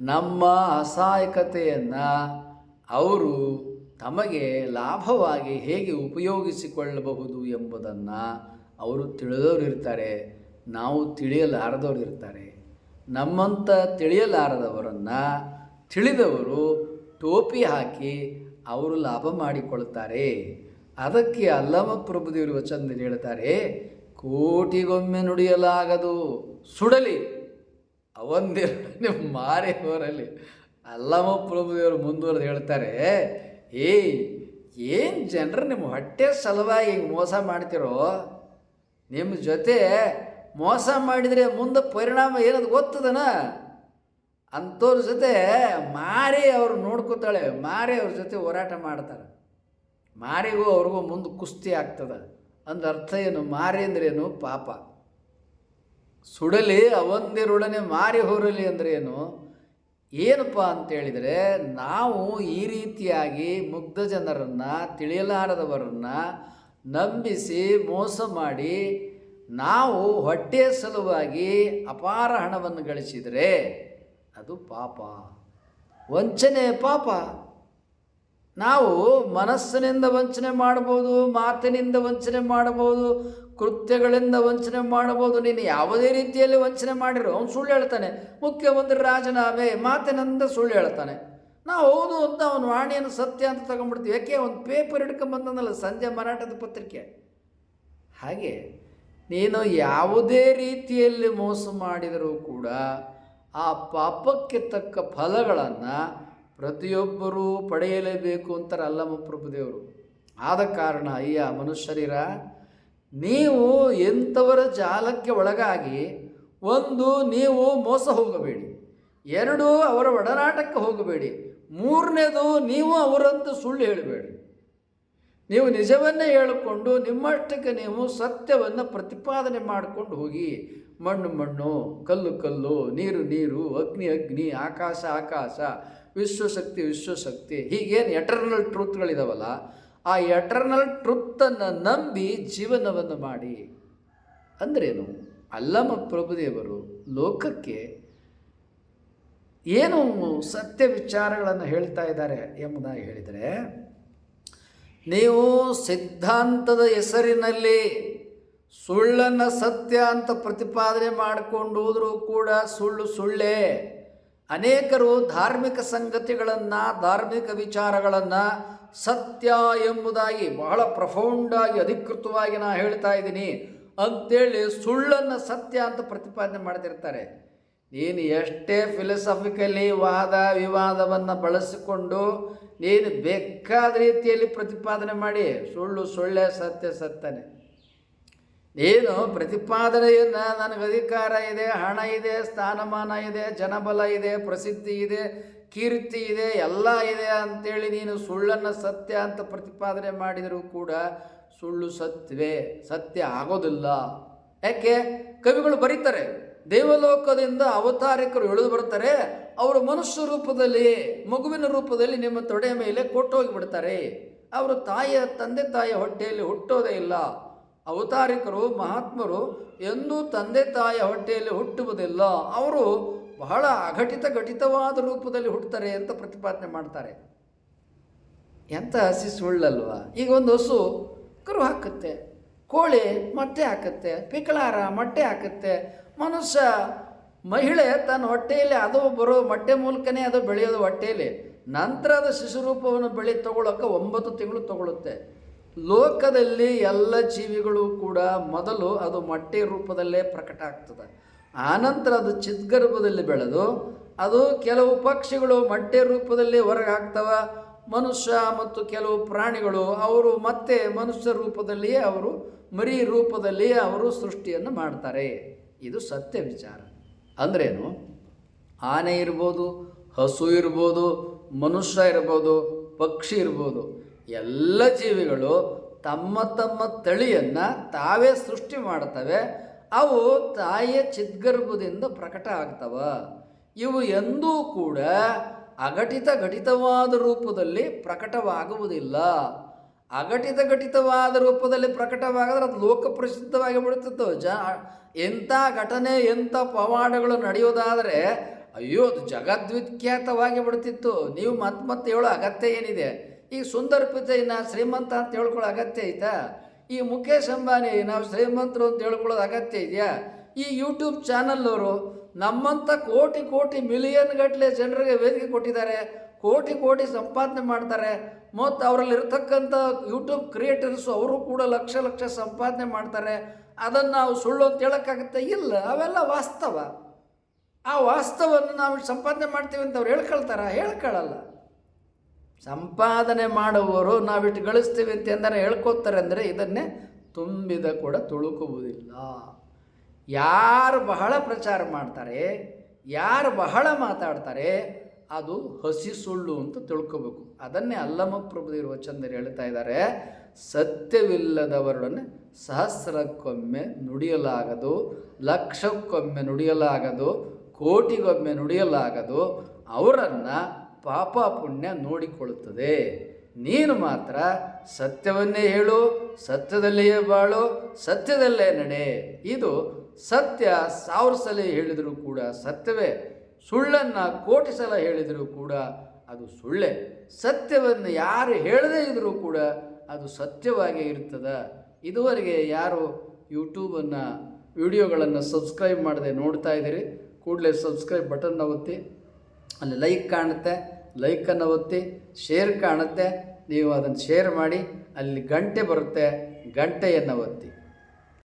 ನಮ್ಮ ಅಸಹಾಯಕತೆಯನ್ನು ಅವರು ತಮಗೆ ಲಾಭವಾಗಿ ಹೇಗೆ ಉಪಯೋಗಿಸಿಕೊಳ್ಳಬಹುದು ಎಂಬುದನ್ನು ಅವರು ತಿಳಿದವರು ಇರ್ತಾರೆ. ನಾವು ತಿಳಿಯಲಾರದವರು ಇರ್ತಾರೆ. ನಮ್ಮಂಥ ತಿಳಿಯಲಾರದವರನ್ನು ತಿಳಿದವರು ಟೋಪಿ ಹಾಕಿ ಅವರು ಲಾಭ ಮಾಡಿಕೊಳ್ತಾರೆ ಅದಕ್ಕೆ ಅಲ್ಲಮ ಪ್ರಭುದೇವರು ವಚನದಲ್ಲಿ ಹೇಳ್ತಾರೆ, ಕೋಟಿಗೊಮ್ಮೆ ನುಡಿಯಲಾಗದು. ಸುಡಲಿ. ಅವಂದಿರ ಮಾರೆ ಹೋರಲಿ ಅಲ್ಲಮ ಪ್ರಭುದೇವರು ಮುಂದುವರೆದು ಹೇಳ್ತಾರೆ, ಏಯ್, ಏನು ಜನರು ನಿಮ್ಮ ಹೊಟ್ಟೆ ಸಲುವಾಗಿ ಹಿಂಗೆ ಮೋಸ ಮಾಡ್ತಿರೋ? ನಿಮ್ಮ ಜೊತೆ ಮೋಸ ಮಾಡಿದರೆ ಮುಂದೆ ಪರಿಣಾಮ ಏನದು ಗೊತ್ತದನ? ಅಂಥವ್ರ ಜೊತೆ ಮಾರಿ ಅವ್ರು ನೋಡ್ಕೋತಾಳೆ, ಮಾರಿ ಅವ್ರ ಜೊತೆ ಹೋರಾಟ ಮಾಡ್ತಾರೆ. ಮಾರಿಗೂ ಅವ್ರಿಗೂ ಮುಂದೆ ಕುಸ್ತಿ ಆಗ್ತದೆ. ಅಂದ ಅರ್ಥ ಏನು? ಮಾರಿ ಅಂದ್ರೇನು? ಪಾಪ. ಸುಡಲಿ ಅವಂದಿರೊಡನೆ ಮಾರಿ ಹೊರಲಿ ಅಂದ್ರೇನು? ಏನು ಏನಪ್ಪ ಅಂತೇಳಿದರೆ, ನಾವು ಈ ರೀತಿಯಾಗಿ ಮುಗ್ಧ ಜನರನ್ನು, ತಿಳಿಯಲಾರದವರನ್ನು ನಂಬಿಸಿ ಮೋಸ ಮಾಡಿ, ನಾವು ಹೊಟ್ಟೆಯ ಸಲುವಾಗಿ ಅಪಾರ ಹಣವನ್ನು ಗಳಿಸಿದರೆ ಅದು ಪಾಪ. ವಂಚನೆ ಪಾಪ. ನಾವು ಮನಸ್ಸಿನಿಂದ ವಂಚನೆ ಮಾಡ್ಬೋದು ಮಾತಿನಿಂದ ವಂಚನೆ ಮಾಡ್ಬೋದು ಕೃತ್ಯಗಳಿಂದ ವಂಚನೆ ಮಾಡ್ಬೋದು ನೀನು ಯಾವುದೇ ರೀತಿಯಲ್ಲಿ ವಂಚನೆ ಮಾಡಿರೋ ಅವನು ಸುಳ್ಳು ಹೇಳ್ತಾನೆ. ಮುಖ್ಯಮಂತ್ರಿ ರಾಜೀನಾಮೆ, ಮಾತಿನಿಂದ ಸುಳ್ಳು ಹೇಳ್ತಾನೆ. ನಾವು ಹೌದು ಅಂತ ಅವನು ವಾಣಿಯನ್ನು ಸತ್ಯ ಅಂತ ತಗೊಂಡ್ಬಿಡ್ತೀವಿ. ಯಾಕೆ? ಒಂದು ಪೇಪರ್ ಹಿಡ್ಕೊಂಬಂದನಲ್ಲ ಸಂಜೆ ಮರಾಠದ ಪತ್ರಿಕೆ. ಹಾಗೆ ನೀನು ಯಾವುದೇ ರೀತಿಯಲ್ಲಿ ಮೋಸ ಮಾಡಿದರೂ ಕೂಡ ಆ ಪಾಪಕ್ಕೆ ತಕ್ಕ ಫಲಗಳನ್ನು ಪ್ರತಿಯೊಬ್ಬರೂ ಪಡೆಯಲೇಬೇಕು ಅಂತಾರೆ ಅಲ್ಲಮ್ಮ ಪ್ರಭುದೇವರು. ಆದ ಕಾರಣ ಅಯ್ಯ ಮನುಷ್ಯರೀರ, ನೀವು ಎಂಥವರ ಜಾಲಕ್ಕೆ ಒಳಗಾಗಿ ಒಂದು ನೀವು ಮೋಸ ಹೋಗಬೇಡಿ. ಎರಡು ಅವರ ಒಡನಾಟಕ್ಕೆ ಹೋಗಬೇಡಿ. ಮೂರನೇದು ನೀವು ಅವರಂತ ಸುಳ್ಳು ಹೇಳಬೇಡಿ. ನೀವು ನಿಜವನ್ನೇ ಹೇಳಿಕೊಂಡು ನಿಮ್ಮಷ್ಟಕ್ಕೆ ನೀವು ಸತ್ಯವನ್ನು ಪ್ರತಿಪಾದನೆ ಮಾಡಿಕೊಂಡು ಹೋಗಿ ಮಣ್ಣು ಮಣ್ಣು, ಕಲ್ಲು ಕಲ್ಲು, ನೀರು ನೀರು, ಅಗ್ನಿ ಅಗ್ನಿ, ಆಕಾಶ ಆಕಾಶ, ವಿಶ್ವಶಕ್ತಿ ವಿಶ್ವಶಕ್ತಿ. ಹೀಗೇನು ಎಟರ್ನಲ್ ಟ್ರೂತ್ಗಳಿದಾವಲ್ಲ ಆ ಎಟರ್ನಲ್ ಟ್ರುತ್ತನ್ನು ನಂಬಿ ಜೀವನವನ್ನು ಮಾಡಿ. ಅಂದ್ರೇನು? ಅಲ್ಲಮ ಪ್ರಭುದೇವರು ಲೋಕಕ್ಕೆ ಏನು ಸತ್ಯ ವಿಚಾರಗಳನ್ನು ಹೇಳ್ತಾ ಇದ್ದಾರೆ ಎಂಬುದಾಗಿ ಹೇಳಿದರೆ, ನೀವು ಸಿದ್ಧಾಂತದ ಹೆಸರಿನಲ್ಲಿ ಸುಳ್ಳನ್ನು ಸತ್ಯ ಅಂತ ಪ್ರತಿಪಾದನೆ ಮಾಡಿಕೊಂಡು ಕೂಡ ಸುಳ್ಳು ಸುಳ್ಳೇ. ಅನೇಕರು ಧಾರ್ಮಿಕ ಸಂಗತಿಗಳನ್ನು, ಧಾರ್ಮಿಕ ವಿಚಾರಗಳನ್ನು ಸತ್ಯ ಎಂಬುದಾಗಿ ಬಹಳ ಪ್ರಫೌಂಡಾಗಿ ಅಧಿಕೃತವಾಗಿ ನಾನು ಹೇಳ್ತಾ ಇದ್ದೀನಿ. ಅಂತೇಳಿ ಸುಳ್ಳನ್ನು ಸತ್ಯ ಅಂತ ಪ್ರತಿಪಾದನೆ ಮಾಡ್ತಿರ್ತಾರೆ. ನೀನು ಎಷ್ಟೇ ಫಿಲಸಾಫಿಕಲಿ ವಾದ ವಿವಾದವನ್ನು ಬಳಸಿಕೊಂಡು ನೀನು ಬೇಕಾದ ರೀತಿಯಲ್ಲಿ ಪ್ರತಿಪಾದನೆ ಮಾಡಿ, ಸುಳ್ಳು ಸುಳ್ಳೆ ಸತ್ಯ ಸತ್ಯನೇ ಏನು ಪ್ರತಿಪಾದನೆಯನ್ನು ನನಗೆ ಅಧಿಕಾರ ಇದೆ, ಹಣ ಇದೆ, ಸ್ಥಾನಮಾನ ಇದೆ, ಜನಬಲ ಇದೆ, ಪ್ರಸಿದ್ಧಿ ಇದೆ, ಕೀರ್ತಿ ಇದೆ, ಎಲ್ಲ ಇದೆ ಅಂತೇಳಿ ನೀನು ಸುಳ್ಳನ್ನು ಸತ್ಯ ಅಂತ ಪ್ರತಿಪಾದನೆ ಮಾಡಿದರೂ ಕೂಡ ಸುಳ್ಳು ಸತ್ಯವೇ? ಸತ್ಯ ಆಗೋದಿಲ್ಲ. ಯಾಕೆ? ಕವಿಗಳು ಬರೀತಾರೆ, ದೇವಲೋಕದಿಂದ ಅವತಾರಿಕರು ಎಳೆದು ಬರ್ತಾರೆ, ಅವರು ಮನುಷ್ಯ ರೂಪದಲ್ಲಿ, ಮಗುವಿನ ರೂಪದಲ್ಲಿ ನಿಮ್ಮ ತೊಡೆಯ ಮೇಲೆ ಕೊಟ್ಟೋಗಿ ಬಿಡ್ತಾರೆ ಅವರು ತಾಯಿಯ ತಂದೆ ತಾಯಿಯ ಹೊಟ್ಟೆಯಲ್ಲಿ ಹುಟ್ಟೋದೇ ಇಲ್ಲ. ಅವತಾರಿಕರು, ಮಹಾತ್ಮರು ಎಂದೂ ತಂದೆ ತಾಯಿಯ ಹೊಟ್ಟೆಯಲ್ಲಿ ಹುಟ್ಟುವುದಿಲ್ಲ. ಅವರು ಬಹಳ ಅಘಟಿತ ಘಟಿತವಾದ ರೂಪದಲ್ಲಿ ಹುಟ್ಟುತ್ತಾರೆ ಅಂತ ಪ್ರತಿಪಾದನೆ ಮಾಡ್ತಾರೆ. ಎಂಥ ಹಸಿ ಸುಳ್ಳಲ್ವಾ? ಈಗ ಒಂದು ಹಸು ಕರು ಹಾಕುತ್ತೆ, ಕೋಳಿ ಮೊಟ್ಟೆ ಹಾಕುತ್ತೆ ಪಿಕಳಾರ ಮೊಟ್ಟೆ ಹಾಕುತ್ತೆ. ಮನುಷ್ಯ, ಮಹಿಳೆ ತನ್ನ ಹೊಟ್ಟೆಯಲ್ಲಿ ಅದು ಬರೋ ಮೊಟ್ಟೆ ಮೂಲಕನೇ ಅದು ಬೆಳೆಯೋದು ಹೊಟ್ಟೆಯಲ್ಲಿ. ನಂತರ ಅದು ಶಿಶುರೂಪವನ್ನು ಬೆಳೆ ತಗೊಳ್ಳೋಕೆ ಒಂಬತ್ತು ತಿಂಗಳು ತಗೊಳ್ಳುತ್ತೆ ಲೋಕದಲ್ಲಿ ಎಲ್ಲ ಜೀವಿಗಳು ಕೂಡ ಮೊದಲು ಅದು ಮೊಟ್ಟೆ ರೂಪದಲ್ಲೇ ಪ್ರಕಟ ಆಗ್ತದೆ. ಆನಂತರ ಅದು ಚಿದ್ಗರ್ಭದಲ್ಲಿ ಬೆಳೆದು ಅದು ಕೆಲವು ಪಕ್ಷಿಗಳು ಮೊಟ್ಟೆ ರೂಪದಲ್ಲಿ ಹೊರಗೆ ಮನುಷ್ಯ ಮತ್ತು ಕೆಲವು ಪ್ರಾಣಿಗಳು ಅವರು ಮತ್ತೆ ಮನುಷ್ಯ ರೂಪದಲ್ಲಿಯೇ ಅವರು ಮರಿ ರೂಪದಲ್ಲಿಯೇ ಅವರು ಸೃಷ್ಟಿಯನ್ನು ಮಾಡ್ತಾರೆ. ಇದು ಸತ್ಯ ವಿಚಾರ. ಅಂದ್ರೇನು? ಆನೆ ಇರ್ಬೋದು, ಹಸು ಇರ್ಬೋದು, ಮನುಷ್ಯ ಇರ್ಬೋದು, ಪಕ್ಷಿ ಇರ್ಬೋದು. ಎಲ್ಲ ಜೀವಿಗಳು ತಮ್ಮ ತಮ್ಮ ತಳಿಯನ್ನು ತಾವೇ ಸೃಷ್ಟಿ ಮಾಡ್ತವೆ. ಅವು ತಾಯಿಯ ಚಿದ್ಗರ್ಭದಿಂದ ಪ್ರಕಟ ಆಗ್ತವ. ಇವು ಎಂದೂ ಕೂಡ ಅಘಟಿತ ಘಟಿತವಾದ ರೂಪದಲ್ಲಿ ಪ್ರಕಟವಾಗುವುದಿಲ್ಲ. ಅಘಟಿತ ಘಟಿತವಾದ ರೂಪದಲ್ಲಿ ಪ್ರಕಟವಾಗದ್ರೆ ಅದು ಲೋಕ ಪ್ರಸಿದ್ಧವಾಗಿ ಬಿಡುತ್ತಿತ್ತು ಜ, ಎಂಥ ಘಟನೆ, ಎಂಥ ಪವಾಡಗಳು ನಡೆಯೋದಾದರೆ ಅಯ್ಯೋ, ಅದು ಜಗದ್ವಿಖ್ಯಾತವಾಗಿ ಬಿಡುತ್ತಿತ್ತು. ನೀವು ಮತ್ತೆ ಮತ್ತೆ ಹೇಳೋ ಅಗತ್ಯ ಏನಿದೆ? ಈಗ ಸುಂದರ ಪಿಚೈನ ಶ್ರೀಮಂತ ಅಂತ ಹೇಳ್ಕೊಳ್ಳೋ ಅಗತ್ಯ ಐತಾ? ಈ ಮುಖೇಶ್ ಅಂಬಾನಿ, ನಾವು ಶ್ರೀಮಂತರು ಅಂತ ಹೇಳ್ಕೊಳ್ಳೋದು ಅಗತ್ಯ ಇದೆಯಾ? ಈ ಯೂಟ್ಯೂಬ್ ಚಾನಲ್ನವರು ನಮ್ಮಂಥ ಕೋಟಿ ಕೋಟಿ ಮಿಲಿಯನ್ ಗಟ್ಟಲೆ ಜನರಿಗೆ ವೇದಿಕೆ ಕೊಟ್ಟಿದ್ದಾರೆ. ಕೋಟಿ ಕೋಟಿ ಸಂಪಾದನೆ ಮಾಡ್ತಾರೆ. ಮತ್ತು ಅವರಲ್ಲಿ ಇರ್ತಕ್ಕಂಥ ಯೂಟ್ಯೂಬ್ ಕ್ರಿಯೇಟರ್ಸು ಅವರು ಕೂಡ ಲಕ್ಷ ಲಕ್ಷ ಸಂಪಾದನೆ ಮಾಡ್ತಾರೆ. ಅದನ್ನು ನಾವು ಸುಳ್ಳು ಅಂತ ಹೇಳೋಕ್ಕಾಗುತ್ತೆ? ಇಲ್ಲ, ಅವೆಲ್ಲ ವಾಸ್ತವ. ಆ ವಾಸ್ತವವನ್ನು ನಾವು ಸಂಪಾದನೆ ಮಾಡ್ತೀವಿ ಅಂತ ಅವ್ರು ಹೇಳ್ಕೊಳ್ತಾರ? ಹೇಳ್ಕೊಳ್ಳಲ್ಲ ಸಂಪಾದನೆ ಮಾಡುವವರು ನಾವಿಟ್ಟು ಗಳಿಸ್ತೀವಿ ಅಂತ ಎಂದರೆ ಹೇಳ್ಕೊತಾರೆ ಅಂದರೆ ಇದನ್ನೇ ತುಂಬಿದ ಕೂಡ ತುಳುಕುವುದಿಲ್ಲ. ಯಾರು ಬಹಳ ಪ್ರಚಾರ ಮಾಡ್ತಾರೆ, ಯಾರು ಬಹಳ ಮಾತಾಡ್ತಾರೆ, ಅದು ಹಸಿ ಸುಳ್ಳು ಅಂತ ತಿಳ್ಕೋಬೇಕು. ಅದನ್ನೇ ಅಲ್ಲಮ ಪ್ರಭುದಿರುವ ಚಂದರು ಹೇಳ್ತಾ ಇದ್ದಾರೆ, ಸತ್ಯವಿಲ್ಲದವರೊಡನೆ ಸಹಸ್ರಕ್ಕೊಮ್ಮೆ ನುಡಿಯಲಾಗದು, ಲಕ್ಷಕ್ಕೊಮ್ಮೆ ನುಡಿಯಲಾಗದು, ಕೋಟಿಗೊಮ್ಮೆ ನುಡಿಯಲಾಗದು, ಅವರನ್ನು ಪಾಪ ಪುಣ್ಯ ನೋಡಿಕೊಳ್ಳುತ್ತದೆ. ನೀನು ಮಾತ್ರ ಸತ್ಯವನ್ನೇ ಹೇಳು, ಸತ್ಯದಲ್ಲಿಯೇ ಬಾಳು, ಸತ್ಯದಲ್ಲೇ ನಡೆ. ಇದು ಸತ್ಯ ಸಾವಿರ ಸಲ ಹೇಳಿದರೂ ಕೂಡ ಸತ್ಯವೇ. ಸುಳ್ಳನ್ನು ಕೋಟಿ ಸಲ ಹೇಳಿದರೂ ಕೂಡ ಅದು ಸುಳ್ಳೆ. ಸತ್ಯವನ್ನು ಯಾರು ಹೇಳದೇ ಇದ್ದರೂ ಕೂಡ ಅದು ಸತ್ಯವಾಗಿ ಇರ್ತದ. ಇದುವರೆಗೆ ಯಾರು ಯೂಟ್ಯೂಬನ್ನು ವಿಡಿಯೋಗಳನ್ನು ಸಬ್ಸ್ಕ್ರೈಬ್ ಮಾಡದೆ ನೋಡ್ತಾ ಇದ್ದೀರಿ, ಕೂಡಲೇ ಸಬ್ಸ್ಕ್ರೈಬ್ ಬಟನ್ನ ಒತ್ತಿ. ಅಲ್ಲಿ ಲೈಕ್ ಕಾಣುತ್ತೆ ಲೈಕನ್ನು ಒತ್ತಿ ಶೇರ್ ಕಾಣುತ್ತೆ. ನೀವು ಅದನ್ನು ಶೇರ್ ಮಾಡಿ, ಅಲ್ಲಿ ಗಂಟೆ ಬರುತ್ತೆ, ಗಂಟೆಯನ್ನು ಒತ್ತಿ.